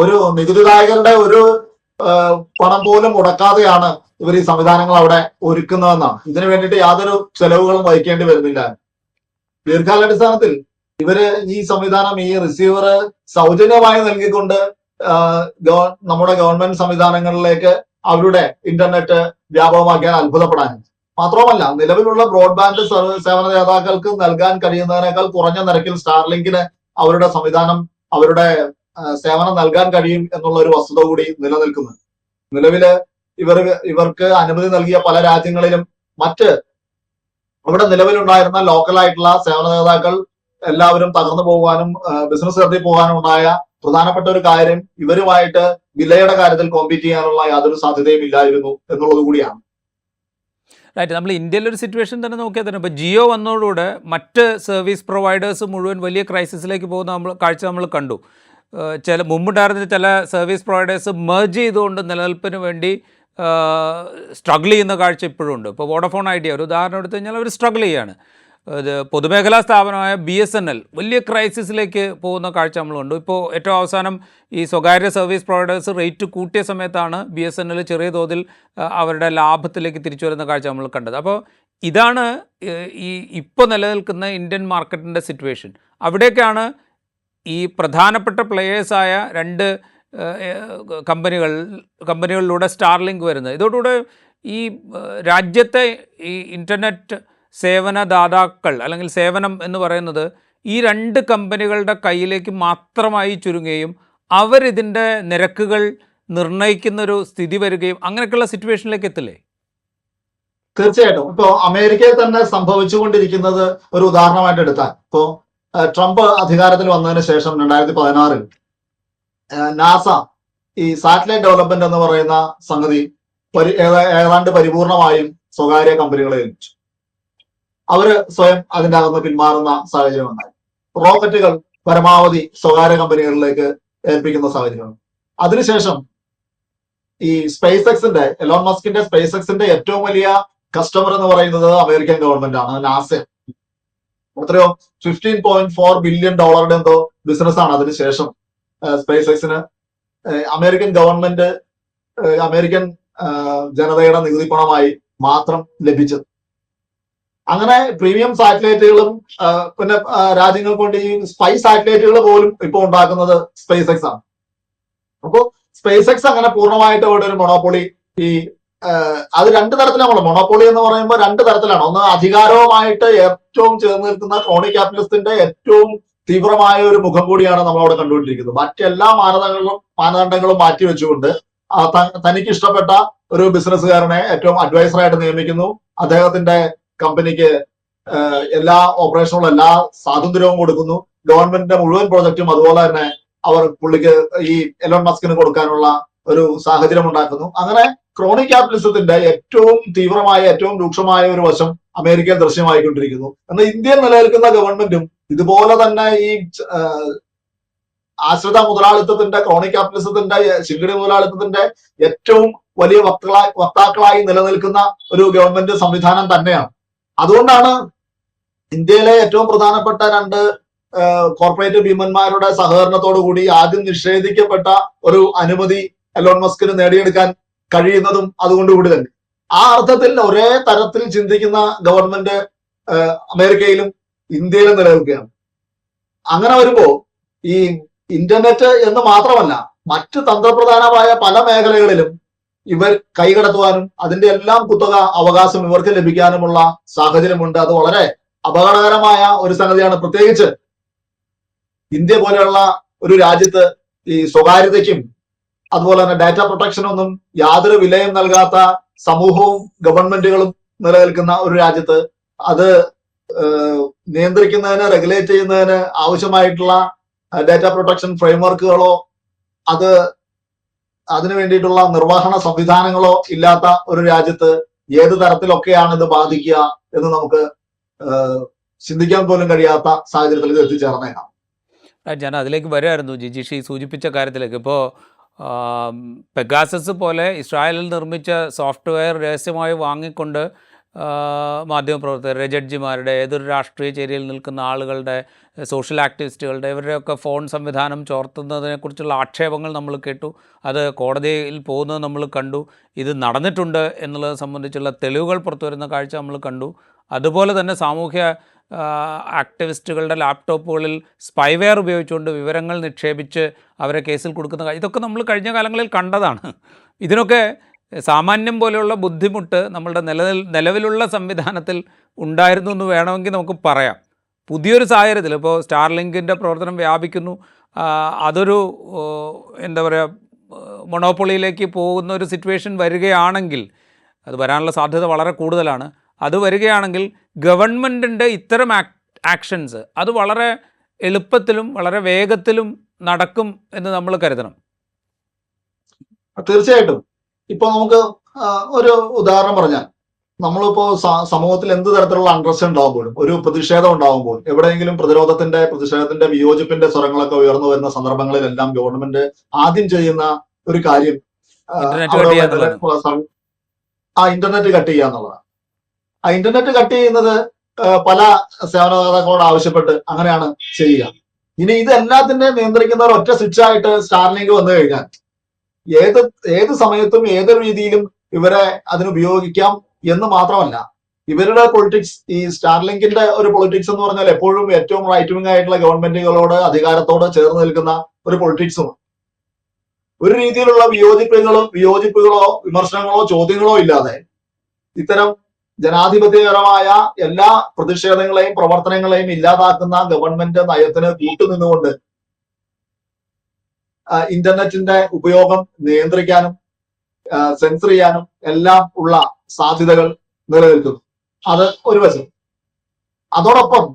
ഒരു നികുതിദായകരുടെ ഒരു പണം പോലും മുടക്കാതെയാണ് ഇവർ ഈ സംവിധാനങ്ങൾ അവിടെ ഒരുക്കുന്നതെന്നാണ്. ഇതിനു വേണ്ടിയിട്ട് യാതൊരു ചെലവുകളും വഹിക്കേണ്ടി വരുന്നില്ല. ദീർഘകാലാടിസ്ഥാനത്തിൽ ഇവർ ഈ സംവിധാനം ഈ റിസീവർ സൗജന്യമായി നൽകിക്കൊണ്ട് നമ്മുടെ ഗവൺമെന്റ് സംവിധാനങ്ങളിലേക്ക് അവരുടെ ഇന്റർനെറ്റ് വ്യാപകമാക്കിയാൽ അത്ഭുതപ്പെടാൻ. മാത്രവുമല്ല നിലവിലുള്ള ബ്രോഡ്ബാൻഡ് സേവന ദാതാക്കൾക്ക് നൽകാൻ കഴിയുന്നതിനേക്കാൾ കുറഞ്ഞ നിരക്കിൽ സ്റ്റാർലിങ്കിന് അവരുടെ സംവിധാനം അവരുടെ സേവനം നൽകാൻ കഴിയും എന്നുള്ള ഒരു വസ്തുത കൂടി നിലനിൽക്കുന്നു. നിലവിൽ ഇവർ ഇവർക്ക് അനുമതി നൽകിയ പല രാജ്യങ്ങളിലും മറ്റ് അവിടെ നിലവിലുണ്ടായിരുന്ന ലോക്കലായിട്ടുള്ള സേവന സേവനദാതാക്കൾ എല്ലാവരും തകർന്നു പോകാനും ബിസിനസ് നടത്തി പോകാനും ഉണ്ടായ പ്രധാനപ്പെട്ട ഒരു കാര്യം ഇവരുമായിട്ട് വിലയുടെ കാര്യത്തിൽ കോമ്പീറ്റ് ചെയ്യാനുള്ള യാതൊരു സാധ്യതയും ഇല്ലായിരുന്നു എന്നുള്ളത് കൂടിയാണ്. റൈറ്റ് നമ്മൾ ഇന്ത്യയിലൊരു സിറ്റുവേഷൻ തന്നെ നോക്കിയാൽ തന്നെ. ഇപ്പോൾ ജിയോ വന്നതോടുകൂടെ മറ്റ് സർവീസ് പ്രൊവൈഡേഴ്സ് മുഴുവൻ വലിയ ക്രൈസിസിലേക്ക് പോകുന്ന നമ്മൾ കാഴ്ച നമ്മൾ കണ്ടു. ചില മുമ്പുണ്ടായിരുന്ന ചില സർവീസ് പ്രൊവൈഡേഴ്സ് മെർജ് ചെയ്തുകൊണ്ട് നിലനിൽപ്പിന് വേണ്ടി സ്ട്രഗിൾ ചെയ്യുന്ന കാഴ്ച ഇപ്പോഴും ഉണ്ട്. ഇപ്പോൾ വോഡഫോൺ ഐഡിയ ഒരു ഉദാഹരണം എടുത്തു കഴിഞ്ഞാൽ അവർ സ്ട്രഗിൾ ചെയ്യാണ്. ഇത് പൊതുമേഖലാ സ്ഥാപനമായ ബി എസ് എൻ എൽ വലിയ ക്രൈസിസിലേക്ക് പോകുന്ന കാഴ്ച നമ്മളുണ്ട്. ഇപ്പോൾ ഏറ്റവും അവസാനം ഈ സ്വകാര്യ സർവീസ് പ്രൊവൈഡേഴ്സ് റേറ്റ് കൂട്ടിയ സമയത്താണ് ബി എസ് എൻ എൽ ചെറിയ തോതിൽ അവരുടെ ലാഭത്തിലേക്ക് തിരിച്ചു വരുന്ന കാഴ്ച നമ്മൾ കണ്ടത്. അപ്പോൾ ഇതാണ് ഈ ഇപ്പോൾ നിലനിൽക്കുന്ന ഇന്ത്യൻ മാർക്കറ്റിന്റെ സിറ്റുവേഷൻ. അവിടേക്കാണ് ഈ പ്രധാനപ്പെട്ട പ്ലെയേഴ്സായ രണ്ട് കമ്പനികൾ കമ്പനികളിലൂടെ സ്റ്റാർലിങ്ക് വരുന്നത്. ഇതോടുകൂടെ ഈ രാജ്യത്തെ ഈ ഇന്റർനെറ്റ് സേവനദാതാക്കൾ അല്ലെങ്കിൽ സേവനം എന്ന് പറയുന്നത് ഈ രണ്ട് കമ്പനികളുടെ കയ്യിലേക്ക് മാത്രമായി ചുരുങ്ങുകയും അവരിതിന്റെ നിരക്കുകൾ നിർണയിക്കുന്നൊരു സ്ഥിതി വരികയും അങ്ങനെയൊക്കെയുള്ള സിറ്റുവേഷനിലേക്ക് എത്തില്ലേ? തീർച്ചയായിട്ടും. ഇപ്പോൾ അമേരിക്കയിൽ തന്നെ സംഭവിച്ചുകൊണ്ടിരിക്കുന്നത് ഒരു ഉദാഹരണമായിട്ട് എടുത്താൽ. ഇപ്പോ ട്രംപ് അധികാരത്തിൽ വന്നതിന് ശേഷം രണ്ടായിരത്തി പതിനാറിൽ നാസ ഈ സാറ്റലൈറ്റ് ഡെവലപ്മെന്റ് എന്ന് പറയുന്ന സംഗതി ഏതാണ്ട് പരിപൂർണമായും സ്വകാര്യ കമ്പനികളെ ഏൽപ്പിച്ചു. അവർ സ്വയം അതിന്റെ അകത്ത് പിന്മാറുന്ന സാഹചര്യം ഉണ്ടായി റോക്കറ്റുകൾ പരമാവധി സ്വകാര്യ കമ്പനികളിലേക്ക് ഏൽപ്പിക്കുന്ന സാഹചര്യം അതിനുശേഷം ഈ സ്പേസ് എക്സിന്റെ എലോൺ മസ്കിന്റെ സ്പേസ് എക്സിന്റെ ഏറ്റവും വലിയ കസ്റ്റമർ എന്ന് പറയുന്നത് അമേരിക്കൻ ഗവൺമെന്റ് ആണ് നാസ. എത്രയോ ഫിഫ്റ്റീൻ പോയിന്റ് ഫോർ ബില്യൺ ഡോളറുടെ എന്തോ ബിസിനസ് ആണ് അതിനുശേഷം സ്പേസ് എക്സിന് അമേരിക്കൻ ഗവൺമെന്റ് അമേരിക്കൻ ജനതയുടെ നികുതി പണമായി മാത്രം ലഭിച്ചത്. അങ്ങനെ പ്രീമിയം സാറ്റലൈറ്റുകളും പിന്നെ രാജ്യങ്ങൾ കൊണ്ട് ഈ സ്പൈ സാറ്റലൈറ്റുകൾ പോലും ഇപ്പോൾ ഉണ്ടാക്കുന്നത് സ്പേസ് എക്സ് ആണ്. അപ്പോൾ സ്പേസ് എക്സ് അങ്ങനെ പൂർണമായിട്ട് അവിടെ ഒരു മൊണോപ്പൊളി ഈ അത് രണ്ട് തരത്തിലാണ് മൊണോപ്പൊളി എന്ന് പറയുമ്പോൾ രണ്ട് തരത്തിലാണ്. ഒന്ന് അധികാരവുമായിട്ട് ഏറ്റവും ചേർന്ന് നിൽക്കുന്ന ക്രോണി ക്യാപിറ്റലിസ്റ്റിന്റെ ഏറ്റവും തീവ്രമായ ഒരു മുഖം കൂടിയാണ് നമ്മൾ അവിടെ കണ്ടുകൊണ്ടിരിക്കുന്നത്. മറ്റെല്ലാ മാനദണ്ഡങ്ങളും മാനദണ്ഡങ്ങളും മാറ്റി വെച്ചുകൊണ്ട് തനിക്ക് ഇഷ്ടപ്പെട്ട ഒരു ബിസിനസ്സുകാരനെ ഏറ്റവും അഡ്വൈസറായിട്ട് നിയമിക്കുന്നു. അദ്ദേഹത്തിന്റെ കമ്പനിക്ക് എല്ലാ ഓപ്പറേഷനുള്ള എല്ലാ സ്വാതന്ത്ര്യവും കൊടുക്കുന്നു. ഗവൺമെന്റിന്റെ മുഴുവൻ പ്രോജക്റ്റും അതുപോലെ തന്നെ അവർ പുള്ളിക്ക് ഈ എലോൺ മസ്കിന് കൊടുക്കാനുള്ള ഒരു സാഹചര്യം ഉണ്ടാക്കുന്നു. അങ്ങനെ ക്രോണി ക്യാപിറ്റലിസത്തിന്റെ ഏറ്റവും തീവ്രമായ ഏറ്റവും രൂക്ഷമായ ഒരു വശം അമേരിക്കയിൽ ദൃശ്യമായിക്കൊണ്ടിരിക്കുന്നു. എന്നാൽ ഇന്ത്യയിൽ നിലനിൽക്കുന്ന ഗവൺമെന്റും ഇതുപോലെ തന്നെ ഈ ആശ്രിത മുതലാളിത്തത്തിന്റെ ക്രോണി ക്യാപിറ്റലിസത്തിന്റെ ശിങ്കടി മുതലാളിത്തത്തിന്റെ ഏറ്റവും വലിയ വക്താക്കളായി വക്താക്കളായി നിലനിൽക്കുന്ന ഒരു ഗവൺമെന്റ് സംവിധാനം തന്നെയാണ്. അതുകൊണ്ടാണ് ഇന്ത്യയിലെ ഏറ്റവും പ്രധാനപ്പെട്ട രണ്ട് കോർപ്പറേറ്റ് ഭീമന്മാരുടെ സഹകരണത്തോടു കൂടി ആദ്യം നിഷേധിക്കപ്പെട്ട ഒരു അനുമതി എലോൺ മസ്കിന് നേടിയെടുക്കാൻ കഴിയുന്നതും അതുകൊണ്ടുകൂടി തന്നെ. ആ അർത്ഥത്തിൽ ഒരേ തരത്തിൽ ചിന്തിക്കുന്ന ഗവൺമെന്റ് അമേരിക്കയിലും ഇന്ത്യയിലും നിലനിൽക്കുകയാണ്. അങ്ങനെ വരുമ്പോ ഈ ഇന്റർനെറ്റ് എന്ന് മാത്രമല്ല മറ്റ് തന്ത്രപ്രധാനമായ പല മേഖലകളിലും ഇവർ കൈകടത്തുവാനും അതിന്റെ എല്ലാം കുത്തക അവകാശം ഇവർക്ക് ലഭിക്കാനുമുള്ള സാഹചര്യമുണ്ട്. അത് വളരെ അപകടകരമായ ഒരു സംഗതിയാണ്. പ്രത്യേകിച്ച് ഇന്ത്യ പോലെയുള്ള ഒരു രാജ്യത്ത് ഈ സ്വകാര്യതയ്ക്കും അതുപോലെ തന്നെ ഡാറ്റ പ്രൊട്ടക്ഷനൊന്നും യാതൊരു വിലയും നൽകാത്ത സമൂഹവും ഗവൺമെന്റുകളും നിലനിൽക്കുന്ന ഒരു രാജ്യത്ത് അത് നിയന്ത്രിക്കുന്നതിന് റെഗുലേറ്റ് ചെയ്യുന്നതിന് ആവശ്യമായിട്ടുള്ള ഡാറ്റ പ്രൊട്ടക്ഷൻ ഫ്രെയിംവർക്കുകളോ അത് അതിനു വേണ്ടിയിട്ടുള്ള നിർവഹണ സംവിധാനങ്ങളോ ഇല്ലാത്ത ഒരു രാജ്യത്ത് ഏത് തരത്തിലൊക്കെയാണ് ഇത് ബാധിക്കുക എന്ന് നമുക്ക് ചിന്തിക്കാൻ പോലും കഴിയാത്ത സാഹചര്യത്തിൽ ഇത് എത്തിച്ചേർന്നേക്കാം. ഞാൻ അതിലേക്ക് വരുമായിരുന്നു ജിജിഷി സൂചിപ്പിച്ച കാര്യത്തിലേക്ക്. ഇപ്പോ പെഗാസസ് പോലെ ഇസ്രായേലിൽ നിർമ്മിച്ച സോഫ്റ്റ്വെയർ രഹസ്യമായി വാങ്ങിക്കൊണ്ട് മാധ്യമപ്രവർത്തകരുടെ ജഡ്ജിമാരുടെ ഏതൊരു രാഷ്ട്രീയ ചേരിയിൽ നിൽക്കുന്ന ആളുകളുടെ സോഷ്യൽ ആക്ടിവിസ്റ്റുകളുടെ ഇവരുടെയൊക്കെ ഫോൺ സംവിധാനം ചോർത്തുന്നതിനെക്കുറിച്ചുള്ള ആക്ഷേപങ്ങൾ നമ്മൾ കേട്ടു. അത് കോടതിയിൽ പോകുന്നത് നമ്മൾ കണ്ടു. ഇത് നടന്നിട്ടുണ്ട് എന്നുള്ളത് സംബന്ധിച്ചുള്ള തെളിവുകൾ പുറത്തുവരുന്ന കാഴ്ച നമ്മൾ കണ്ടു. അതുപോലെ തന്നെ സാമൂഹ്യ ആക്ടിവിസ്റ്റുകളുടെ ലാപ്ടോപ്പുകളിൽ സ്പൈവെയർ ഉപയോഗിച്ചുകൊണ്ട് വിവരങ്ങൾ നിക്ഷേപിച്ച് അവരെ കേസിൽ കൊടുക്കുന്ന ഇതൊക്കെ നമ്മൾ കഴിഞ്ഞ കാലങ്ങളിൽ കണ്ടതാണ്. ഇതിനൊക്കെ സാമാന്യം പോലെയുള്ള ബുദ്ധിമുട്ട് നമ്മളുടെ നിലനിൽ നിലവിലുള്ള സംവിധാനത്തിൽ ഉണ്ടായിരുന്നു എന്ന് വേണമെങ്കിൽ നമുക്ക് പറയാം. പുതിയൊരു സാഹചര്യത്തിൽ ഇപ്പോൾ സ്റ്റാർലിങ്കിന്റെ പ്രവർത്തനം വ്യാപിക്കുന്നു. അതൊരു എന്താ പറയുക മൊണോപ്പൊളിയിലേക്ക് പോകുന്ന ഒരു സിറ്റുവേഷൻ വരികയാണെങ്കിൽ അത് വരാനുള്ള സാധ്യത വളരെ കൂടുതലാണ്. അത് വരികയാണെങ്കിൽ ഗവൺമെന്റിന്റെ ഇത്തരം ആക്ഷൻസ് അത് വളരെ എളുപ്പത്തിലും വളരെ വേഗത്തിലും നടക്കും എന്ന് നമ്മൾ കരുതണം. തീർച്ചയായിട്ടും. ഇപ്പൊ നമുക്ക് ഒരു ഉദാഹരണം പറഞ്ഞാൽ നമ്മളിപ്പോ സമൂഹത്തിൽ എന്ത് തരത്തിലുള്ള അണ്ടർസ്റ്റ് ഉണ്ടാകുമ്പോഴും ഒരു പ്രതിഷേധം ഉണ്ടാകുമ്പോൾ എവിടെയെങ്കിലും പ്രതിരോധത്തിന്റെ പ്രതിഷേധത്തിന്റെ വിയോജിപ്പിന്റെ സ്വരങ്ങളൊക്കെ ഉയർന്നു വരുന്ന സന്ദർഭങ്ങളിലെല്ലാം ഗവൺമെന്റ് ആദ്യം ചെയ്യുന്ന ഒരു കാര്യം ആ, ഇന്റർനെറ്റ് കട്ട് ചെയ്യുക എന്നുള്ളതാണ്. ആ ഇന്റർനെറ്റ് കട്ട് ചെയ്യുന്നത് പല സേവനദാതാക്കളോട് ആവശ്യപ്പെട്ട് അങ്ങനെയാണ് ചെയ്യുക. ഇനി ഇത് എല്ലാത്തിന്റെയും നിയന്ത്രിക്കുന്ന ഒറ്റ സ്വിച്ച് ആയിട്ട് സ്റ്റാർലിങ്ക് വന്നു കഴിഞ്ഞാൽ ഏത് ഏത് സമയത്തും ഏത് രീതിയിലും ഇവരെ അതിന് ഉപയോഗിക്കാം എന്ന് മാത്രമല്ല. ഇവരുടെ പൊളിറ്റിക്സ് ഈ സ്റ്റാർലിങ്കിന്റെ ഒരു പൊളിറ്റിക്സ് എന്ന് പറഞ്ഞാൽ എപ്പോഴും ഏറ്റവും റൈറ്റ് വിങ് ആയിട്ടുള്ള ഗവൺമെന്റുകളോട് അധികാരത്തോട് ചേർന്ന് നിൽക്കുന്ന ഒരു പൊളിറ്റിക്സും ഒരു രീതിയിലുള്ള വിയോജിപ്പുകളോ വിയോജിപ്പുകളോ വിമർശനങ്ങളോ ചോദ്യങ്ങളോ ഇല്ലാതെ ഇത്തരം ജനാധിപത്യപരമായ എല്ലാ പ്രതിഷേധങ്ങളെയും പ്രവർത്തനങ്ങളെയും ഇല്ലാതാക്കുന്ന ഗവൺമെന്റ് നയത്തിന് കൂട്ടുനിന്നുകൊണ്ട് ഇന്റർനെറ്റിന്റെ ഉപയോഗം നിയന്ത്രിക്കാനും സെൻസർ ചെയ്യാനും എല്ലാം ഉള്ള സാധ്യതകൾ നിലനിൽക്കുന്നു. അത് ഒരു വശം. അതോടൊപ്പം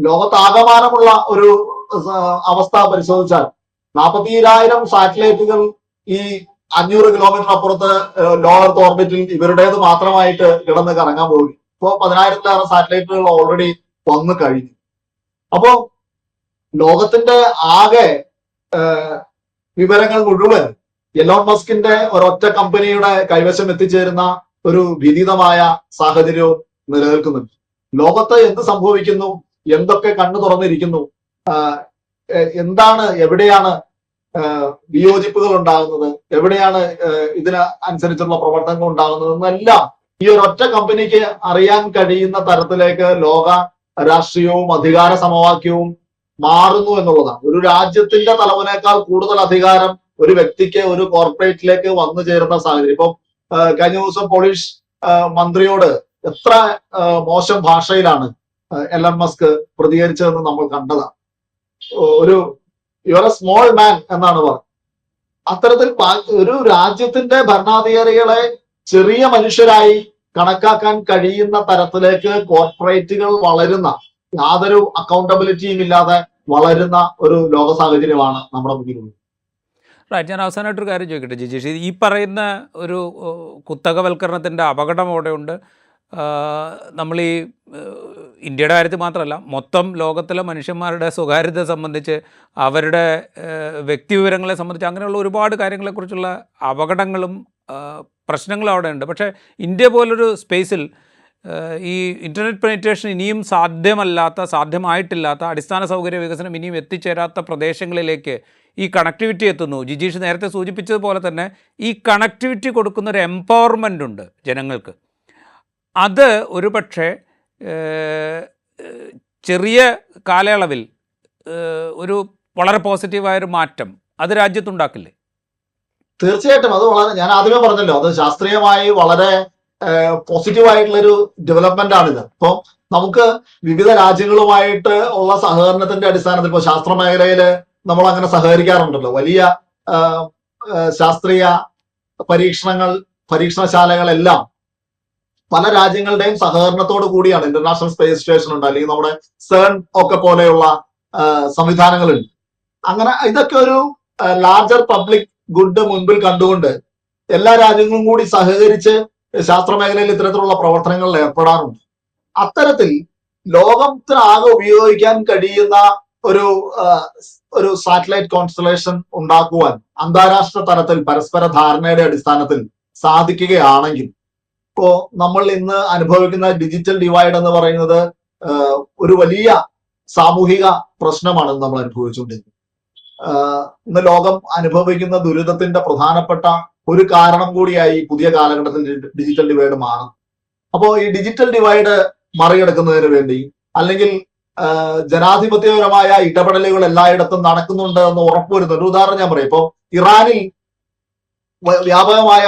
ലോകത്താകമാനമുള്ള ഒരു അവസ്ഥ പരിശോധിച്ചാൽ നാൽപ്പത്തിരായിരം സാറ്റലൈറ്റുകൾ ഈ അഞ്ഞൂറ് കിലോമീറ്റർ അപ്പുറത്ത് ലോ എർത്ത് ഓർബിറ്റിൽ ഇവരുടേത് മാത്രമായിട്ട് കിടന്ന് കറങ്ങാൻ പോകും ഇപ്പോ പതിനായിരത്തിലേറെ സാറ്റലൈറ്റുകൾ ഓൾറെഡി വന്നു കഴിഞ്ഞു. അപ്പോ ലോകത്തിന്റെ ആകെ വിവരങ്ങൾ മുഴുവൻ എലോൺ മസ്കിന്റെ ഒരൊറ്റ കമ്പനിയുടെ കൈവശം എത്തിച്ചേരുന്ന ഒരു വിനീതമായ സാഹചര്യവും നിലനിൽക്കുന്നുണ്ട്. ലോകത്ത് എന്ത് സംഭവിക്കുന്നു എന്തൊക്കെ കണ്ണു തുറന്നിരിക്കുന്നു എന്താണ് എവിടെയാണ് വിയോജിപ്പുകൾ ഉണ്ടാകുന്നത് എവിടെയാണ് ഇതിന് അനുസരിച്ചുള്ള പ്രവർത്തനങ്ങൾ ഉണ്ടാകുന്നത് എന്നെല്ലാം ഈ ഒരു ഒറ്റ കമ്പനിക്ക് അറിയാൻ കഴിയുന്ന തരത്തിലേക്ക് ലോക രാഷ്ട്രീയവും അധികാര സമവാക്യവും മാറുന്നു എന്നുള്ളതാണ്. ഒരു രാജ്യത്തിന്റെ തലവനേക്കാൾ കൂടുതൽ അധികാരം ഒരു വ്യക്തിക്ക് ഒരു കോർപ്പറേറ്റിലേക്ക് വന്നു ചേരുന്ന സാഹചര്യം. ഇപ്പം കഴിഞ്ഞ ദിവസം പോളിഷ് മന്ത്രിയോട് എത്ര മോശം ഭാഷയിലാണ് എൽ എം മസ്ക് പ്രതികരിച്ചതെന്ന് നമ്മൾ കണ്ടതാണ്. ഒരു you you're a small man എന്നാണ് പറഞ്ഞത്. അത്തരത്തിൽ ഒരു രാജ്യത്തിന്റെ ഭരണാധികാരികളെ ചെറിയ മനുഷ്യരായി കണക്കാക്കാൻ കഴിയുന്ന തരത്തിലേക്ക് കോർപ്പറേറ്റുകൾ വളരുന്ന യാതൊരു അക്കൗണ്ടബിലിറ്റിയും ഇല്ലാതെ വളരുന്ന ഒരു ലോക സാഹചര്യമാണ് നമ്മുടെ മുന്നിലുള്ളത്. റൈറ്റ് ഞാൻ അവസാനമായിട്ടൊരു കാര്യം ചോദിക്കട്ടെ ജിജീഷ് ഈ പറയുന്ന ഒരു കുത്തകവൽക്കരണത്തിന്റെ അപകടം അവിടെയുണ്ട്. നമ്മൾ ഈ ഇന്ത്യയുടെ കാര്യത്തിൽ മാത്രമല്ല മൊത്തം ലോകത്തിലെ മനുഷ്യന്മാരുടെ സ്വകാര്യത സംബന്ധിച്ച് അവരുടെ വ്യക്തി വ്യക്തിവിവരങ്ങളെ സംബന്ധിച്ച് അങ്ങനെയുള്ള ഒരുപാട് കാര്യങ്ങളെക്കുറിച്ചുള്ള അപകടങ്ങളും പ്രശ്നങ്ങളും അവിടെ ഉണ്ട് പക്ഷേ ഇന്ത്യ പോലൊരു സ്പേസിൽ ഈ ഇന്റർനെറ്റ് പെനിട്രേഷൻ ഇനിയും സാധ്യമല്ലാത്ത സാധ്യമായിട്ടില്ലാത്ത അടിസ്ഥാന സൗകര്യ വികസനം ഇനിയും എത്തിച്ചേരാത്ത പ്രദേശങ്ങളിലേക്ക് ഈ കണക്ടിവിറ്റി എത്തുന്നു. ജിജീഷ് നേരത്തെ സൂചിപ്പിച്ചതുപോലെ തന്നെ ഈ കണക്ടിവിറ്റി കൊടുക്കുന്ന ഒരു എംപവർമെന്റ് ഉണ്ട് ജനങ്ങൾക്ക്. അത് ഒരു പക്ഷേ ഏഹ്, ഏഹ്, ചെറിയ കാലയളവിൽ ഒരു വളരെ പോസിറ്റീവായൊരു മാറ്റം അത് രാജ്യത്തുണ്ടാക്കില്ലേ? തീർച്ചയായിട്ടും. അത് വളരെ ഞാൻ ആദ്യമേ പറഞ്ഞല്ലോ അത് ശാസ്ത്രീയമായി വളരെ പോസിറ്റീവ് ആയിട്ടുള്ള ഒരു ഡെവലപ്മെന്റ് ആണിത്. അപ്പോൾ നമുക്ക് വിവിധ രാജ്യങ്ങളുമായിട്ട് ഉള്ള സഹകരണത്തിന്റെ അടിസ്ഥാനത്തിൽ ഇപ്പൊ ശാസ്ത്ര മേഖലയിൽ നമ്മൾ അങ്ങനെ സഹകരിക്കാറുണ്ടല്ലോ വലിയ ശാസ്ത്രീയ പരീക്ഷണങ്ങൾ പരീക്ഷണശാലകളെല്ലാം പല രാജ്യങ്ങളുടെയും സഹകരണത്തോടു കൂടിയാണ് ഇന്റർനാഷണൽ സ്പേസ് സ്റ്റേഷൻ ഉണ്ട് അല്ലെങ്കിൽ നമ്മുടെ സേൺ ഒക്കെ പോലെയുള്ള സംവിധാനങ്ങളുണ്ട്. അങ്ങനെ ഇതൊക്കെ ഒരു ലാർജർ പബ്ലിക് ഗുഡ് മുൻപിൽ കണ്ടുകൊണ്ട് എല്ലാ രാജ്യങ്ങളും കൂടി സഹകരിച്ച് ശാസ്ത്ര മേഖലയിൽ ഇത്തരത്തിലുള്ള പ്രവർത്തനങ്ങളിൽ ഏർപ്പെടാറുണ്ട്. അത്തരത്തിൽ ലോകത്തിനാകെ ഉപയോഗിക്കാൻ കഴിയുന്ന ഒരു ഒരു സാറ്റലൈറ്റ് കോൺസ്റ്റലേഷൻ ഉണ്ടാക്കുവാൻ അന്താരാഷ്ട്ര തലത്തിൽ പരസ്പര ധാരണയുടെ അടിസ്ഥാനത്തിൽ സാധിക്കുകയാണെങ്കിൽ ഇപ്പോ നമ്മൾ ഇന്ന് അനുഭവിക്കുന്ന ഡിജിറ്റൽ ഡിവൈഡ് എന്ന് പറയുന്നത് ഒരു വലിയ സാമൂഹിക പ്രശ്നമാണ് നമ്മൾ അനുഭവിച്ചുകൊണ്ടിരിക്കുന്നത് ഇന്ന് ലോകം അനുഭവിക്കുന്ന ദുരിതത്തിന്റെ പ്രധാനപ്പെട്ട ഒരു കാരണം കൂടിയായി പുതിയ കാലഘട്ടത്തിൽ ഡിജിറ്റൽ ഡിവൈഡ് മാറും. അപ്പോ ഈ ഡിജിറ്റൽ ഡിവൈഡ് മറികടക്കുന്നതിന് വേണ്ടി അല്ലെങ്കിൽ ജനാധിപത്യപരമായ ഇടപെടലുകൾ എല്ലായിടത്തും നടക്കുന്നുണ്ട് എന്ന് ഉറപ്പുവരുന്ന ഒരു ഉദാഹരണം ഞാൻ പറയും. ഇപ്പോൾ ഇറാനിൽ വ്യാപകമായ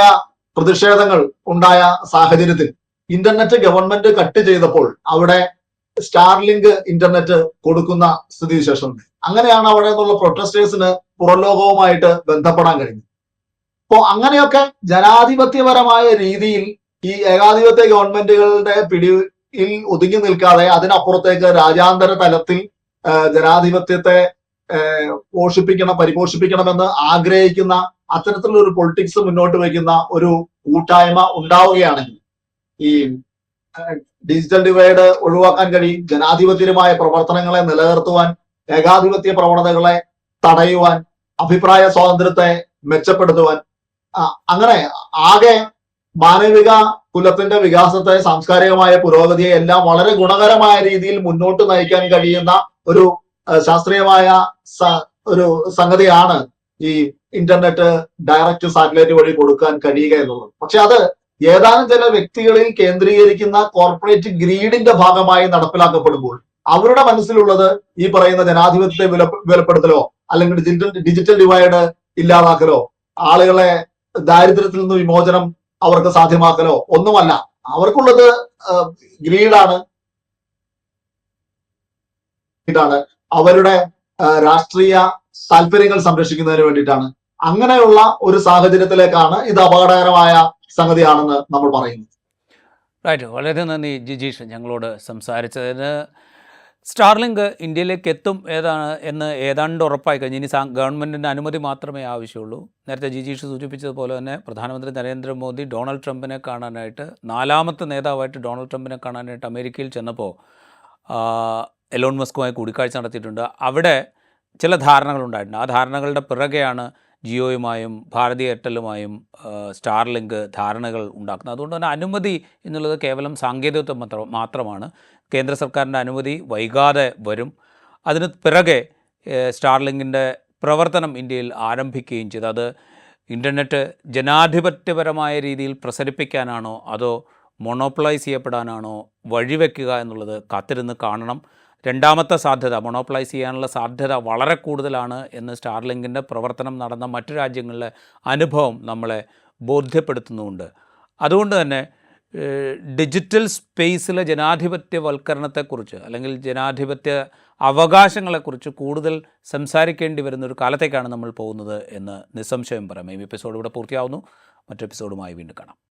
പ്രതിഷേധങ്ങൾ ഉണ്ടായ സാഹചര്യത്തിൽ ഇന്റർനെറ്റ് ഗവൺമെന്റ് കട്ട് ചെയ്തപ്പോൾ അവിടെ സ്റ്റാർലിങ്ക് ഇന്റർനെറ്റ് കൊടുക്കുന്ന സ്ഥിതിവിശേഷമുണ്ട്. അങ്ങനെയാണ് അവിടെ നിന്നുള്ള പ്രൊട്ടസ്റ്റേഴ്സിന് പുറം ലോകവുമായിട്ട് ബന്ധപ്പെടാൻ കഴിഞ്ഞത്. അപ്പോ അങ്ങനെയൊക്കെ ജനാധിപത്യപരമായ രീതിയിൽ ഈ ഏകാധിപത്യ ഗവൺമെന്റുകളുടെ പിടിയിൽ ഒതുങ്ങി നിൽക്കാതെ അതിനപ്പുറത്തേക്ക് രാജ്യാന്തര തലത്തിൽ ജനാധിപത്യത്തെ പോഷിപ്പിക്കണം പരിപോഷിപ്പിക്കണമെന്ന് ആഗ്രഹിക്കുന്ന അത്തരത്തിലുള്ള ഒരു പൊളിറ്റിക്സ് മുന്നോട്ട് വയ്ക്കുന്ന ഒരു കൂട്ടായ്മ ഉണ്ടാവുകയാണെങ്കിൽ ഈ ഡിജിറ്റൽ ഡിവൈഡ് ഒഴിവാക്കാൻ കഴിയും ജനാധിപത്യപരമായ പ്രവർത്തനങ്ങളെ നിലനിർത്തുവാൻ ഏകാധിപത്യ പ്രവണതകളെ തടയുവാൻ അഭിപ്രായ സ്വാതന്ത്ര്യത്തെ മെച്ചപ്പെടുത്തുവാൻ അങ്ങനെ ആകെ മാനവിക കുലത്തിന്റെ വികാസത്തെ സാംസ്കാരികമായ പുരോഗതിയെ എല്ലാം വളരെ ഗുണകരമായ രീതിയിൽ മുന്നോട്ട് നയിക്കാൻ കഴിയുന്ന ഒരു ശാസ്ത്രീയമായ ഒരു സംഗതിയാണ് ഈ ഇന്റർനെറ്റ് ഡയറക്റ്റ് സാറ്റലൈറ്റ് വഴി കൊടുക്കാൻ കഴിയുക എന്നുള്ളത്. പക്ഷെ അത് ഏതാനും ചില വ്യക്തികളിൽ കേന്ദ്രീകരിക്കുന്ന കോർപ്പറേറ്റ് ഗ്രീഡിന്റെ ഭാഗമായി നടപ്പിലാക്കപ്പെടുമ്പോൾ അവരുടെ മനസ്സിലുള്ളത് ഈ പറയുന്ന ജനാധിപത്യത്തെ വില വിലപ്പെടുത്തലോ അല്ലെങ്കിൽ ഡിജിറ്റൽ ഡിജിറ്റൽ ഡിവൈഡ് ഇല്ലാതാക്കലോ ആളുകളെ ദാരിദ്ര്യത്തിൽ നിന്ന് വിമോചനം അവർക്ക് സാധ്യമാക്കലോ ഒന്നുമല്ല. അവർക്കുള്ളത് ഗ്രീഡാണ്. ഇതാണ്. അവരുടെ രാഷ്ട്രീയ താല്പര്യങ്ങൾ സംരക്ഷിക്കുന്നതിന് വേണ്ടിയിട്ടാണ്. അങ്ങനെയുള്ള ഒരു സാഹചര്യത്തിലേക്കാണ് ഇത് അപകടകരമായ സംഗതിയാണെന്ന് നമ്മൾ പറയുന്നത്. റൈറ്റ് വളരെ നന്ദി ജിജീഷ് ഞങ്ങളോട് സംസാരിച്ചതിന് സ്റ്റാർലിങ്ക് ഇന്ത്യയിലേക്ക് എത്തും ഏതാണ് എന്ന് ഏതാണ്ട് ഉറപ്പായി കഴിഞ്ഞു. ഇനി ഗവൺമെന്റിന്റെ അനുമതി മാത്രമേ ആവശ്യമുള്ളൂ. നേരത്തെ ജിജീഷ് സൂചിപ്പിച്ചതുപോലെ തന്നെ പ്രധാനമന്ത്രി നരേന്ദ്രമോദി ഡൊണാൾഡ് ട്രംപിനെ കാണാനായിട്ട് നാലാമത്തെ നേതാവായിട്ട് ഡൊണാൾഡ് ട്രംപിനെ കാണാനായിട്ട് അമേരിക്കയിൽ ചെന്നപ്പോൾ എലോൺ മസ്കുമായി കൂടിക്കാഴ്ച നടത്തിയിട്ടുണ്ട്. അവിടെ ചില ധാരണകളുണ്ടായിട്ടുണ്ട്. ആ ധാരണകളുടെ പിറകെയാണ് ജിയോയുമായും ഭാരതി എയർടെല്ലുമായും സ്റ്റാർലിങ്ക് ധാരണകൾ ഉണ്ടാക്കുന്നത്. അതുകൊണ്ട് തന്നെ അനുമതി എന്നുള്ളത് കേവലം സാങ്കേതികത്വം മാത്രം മാത്രമാണ്. കേന്ദ്ര സർക്കാരിന്റെ അനുമതി വൈകാതെ വരും. അതിന് പിറകെ സ്റ്റാർലിങ്കിന്റെ പ്രവർത്തനം ഇന്ത്യയിൽ ആരംഭിക്കുകയും ചെയ്തു. അത് ഇന്റർനെറ്റ് ജനാധിപത്യപരമായ രീതിയിൽ പ്രസരിപ്പിക്കാനാണോ അതോ മൊണോപ്ലൈസ് ചെയ്യപ്പെടാനാണോ വഴിവെക്കുക എന്നുള്ളത് കാത്തിരുന്ന് കാണണം. രണ്ടാമത്തെ സാധ്യത മൊണോപ്ലൈസ് ചെയ്യാനുള്ള സാധ്യത വളരെ കൂടുതലാണ് എന്ന് സ്റ്റാർലിങ്കിന്റെ പ്രവർത്തനം നടന്ന മറ്റു രാജ്യങ്ങളിലെ അനുഭവം നമ്മളെ ബോധ്യപ്പെടുത്തുന്നുമുണ്ട്. അതുകൊണ്ട് തന്നെ ഡിജിറ്റൽ സ്പേസിലെ ജനാധിപത്യവൽക്കരണത്തെക്കുറിച്ച് അല്ലെങ്കിൽ ജനാധിപത്യ അവകാശങ്ങളെക്കുറിച്ച് കൂടുതൽ സംസാരിക്കേണ്ടി വരുന്ന ഒരു കാലത്തേക്കാണ് നമ്മൾ പോകുന്നത് എന്ന് നിസ്സംശയം പറയാം. ഈ എപ്പിസോഡ് ഇവിടെ പൂർത്തിയാവുന്നു. മറ്റു എപ്പിസോഡുമായി വീണ്ടും കാണാം.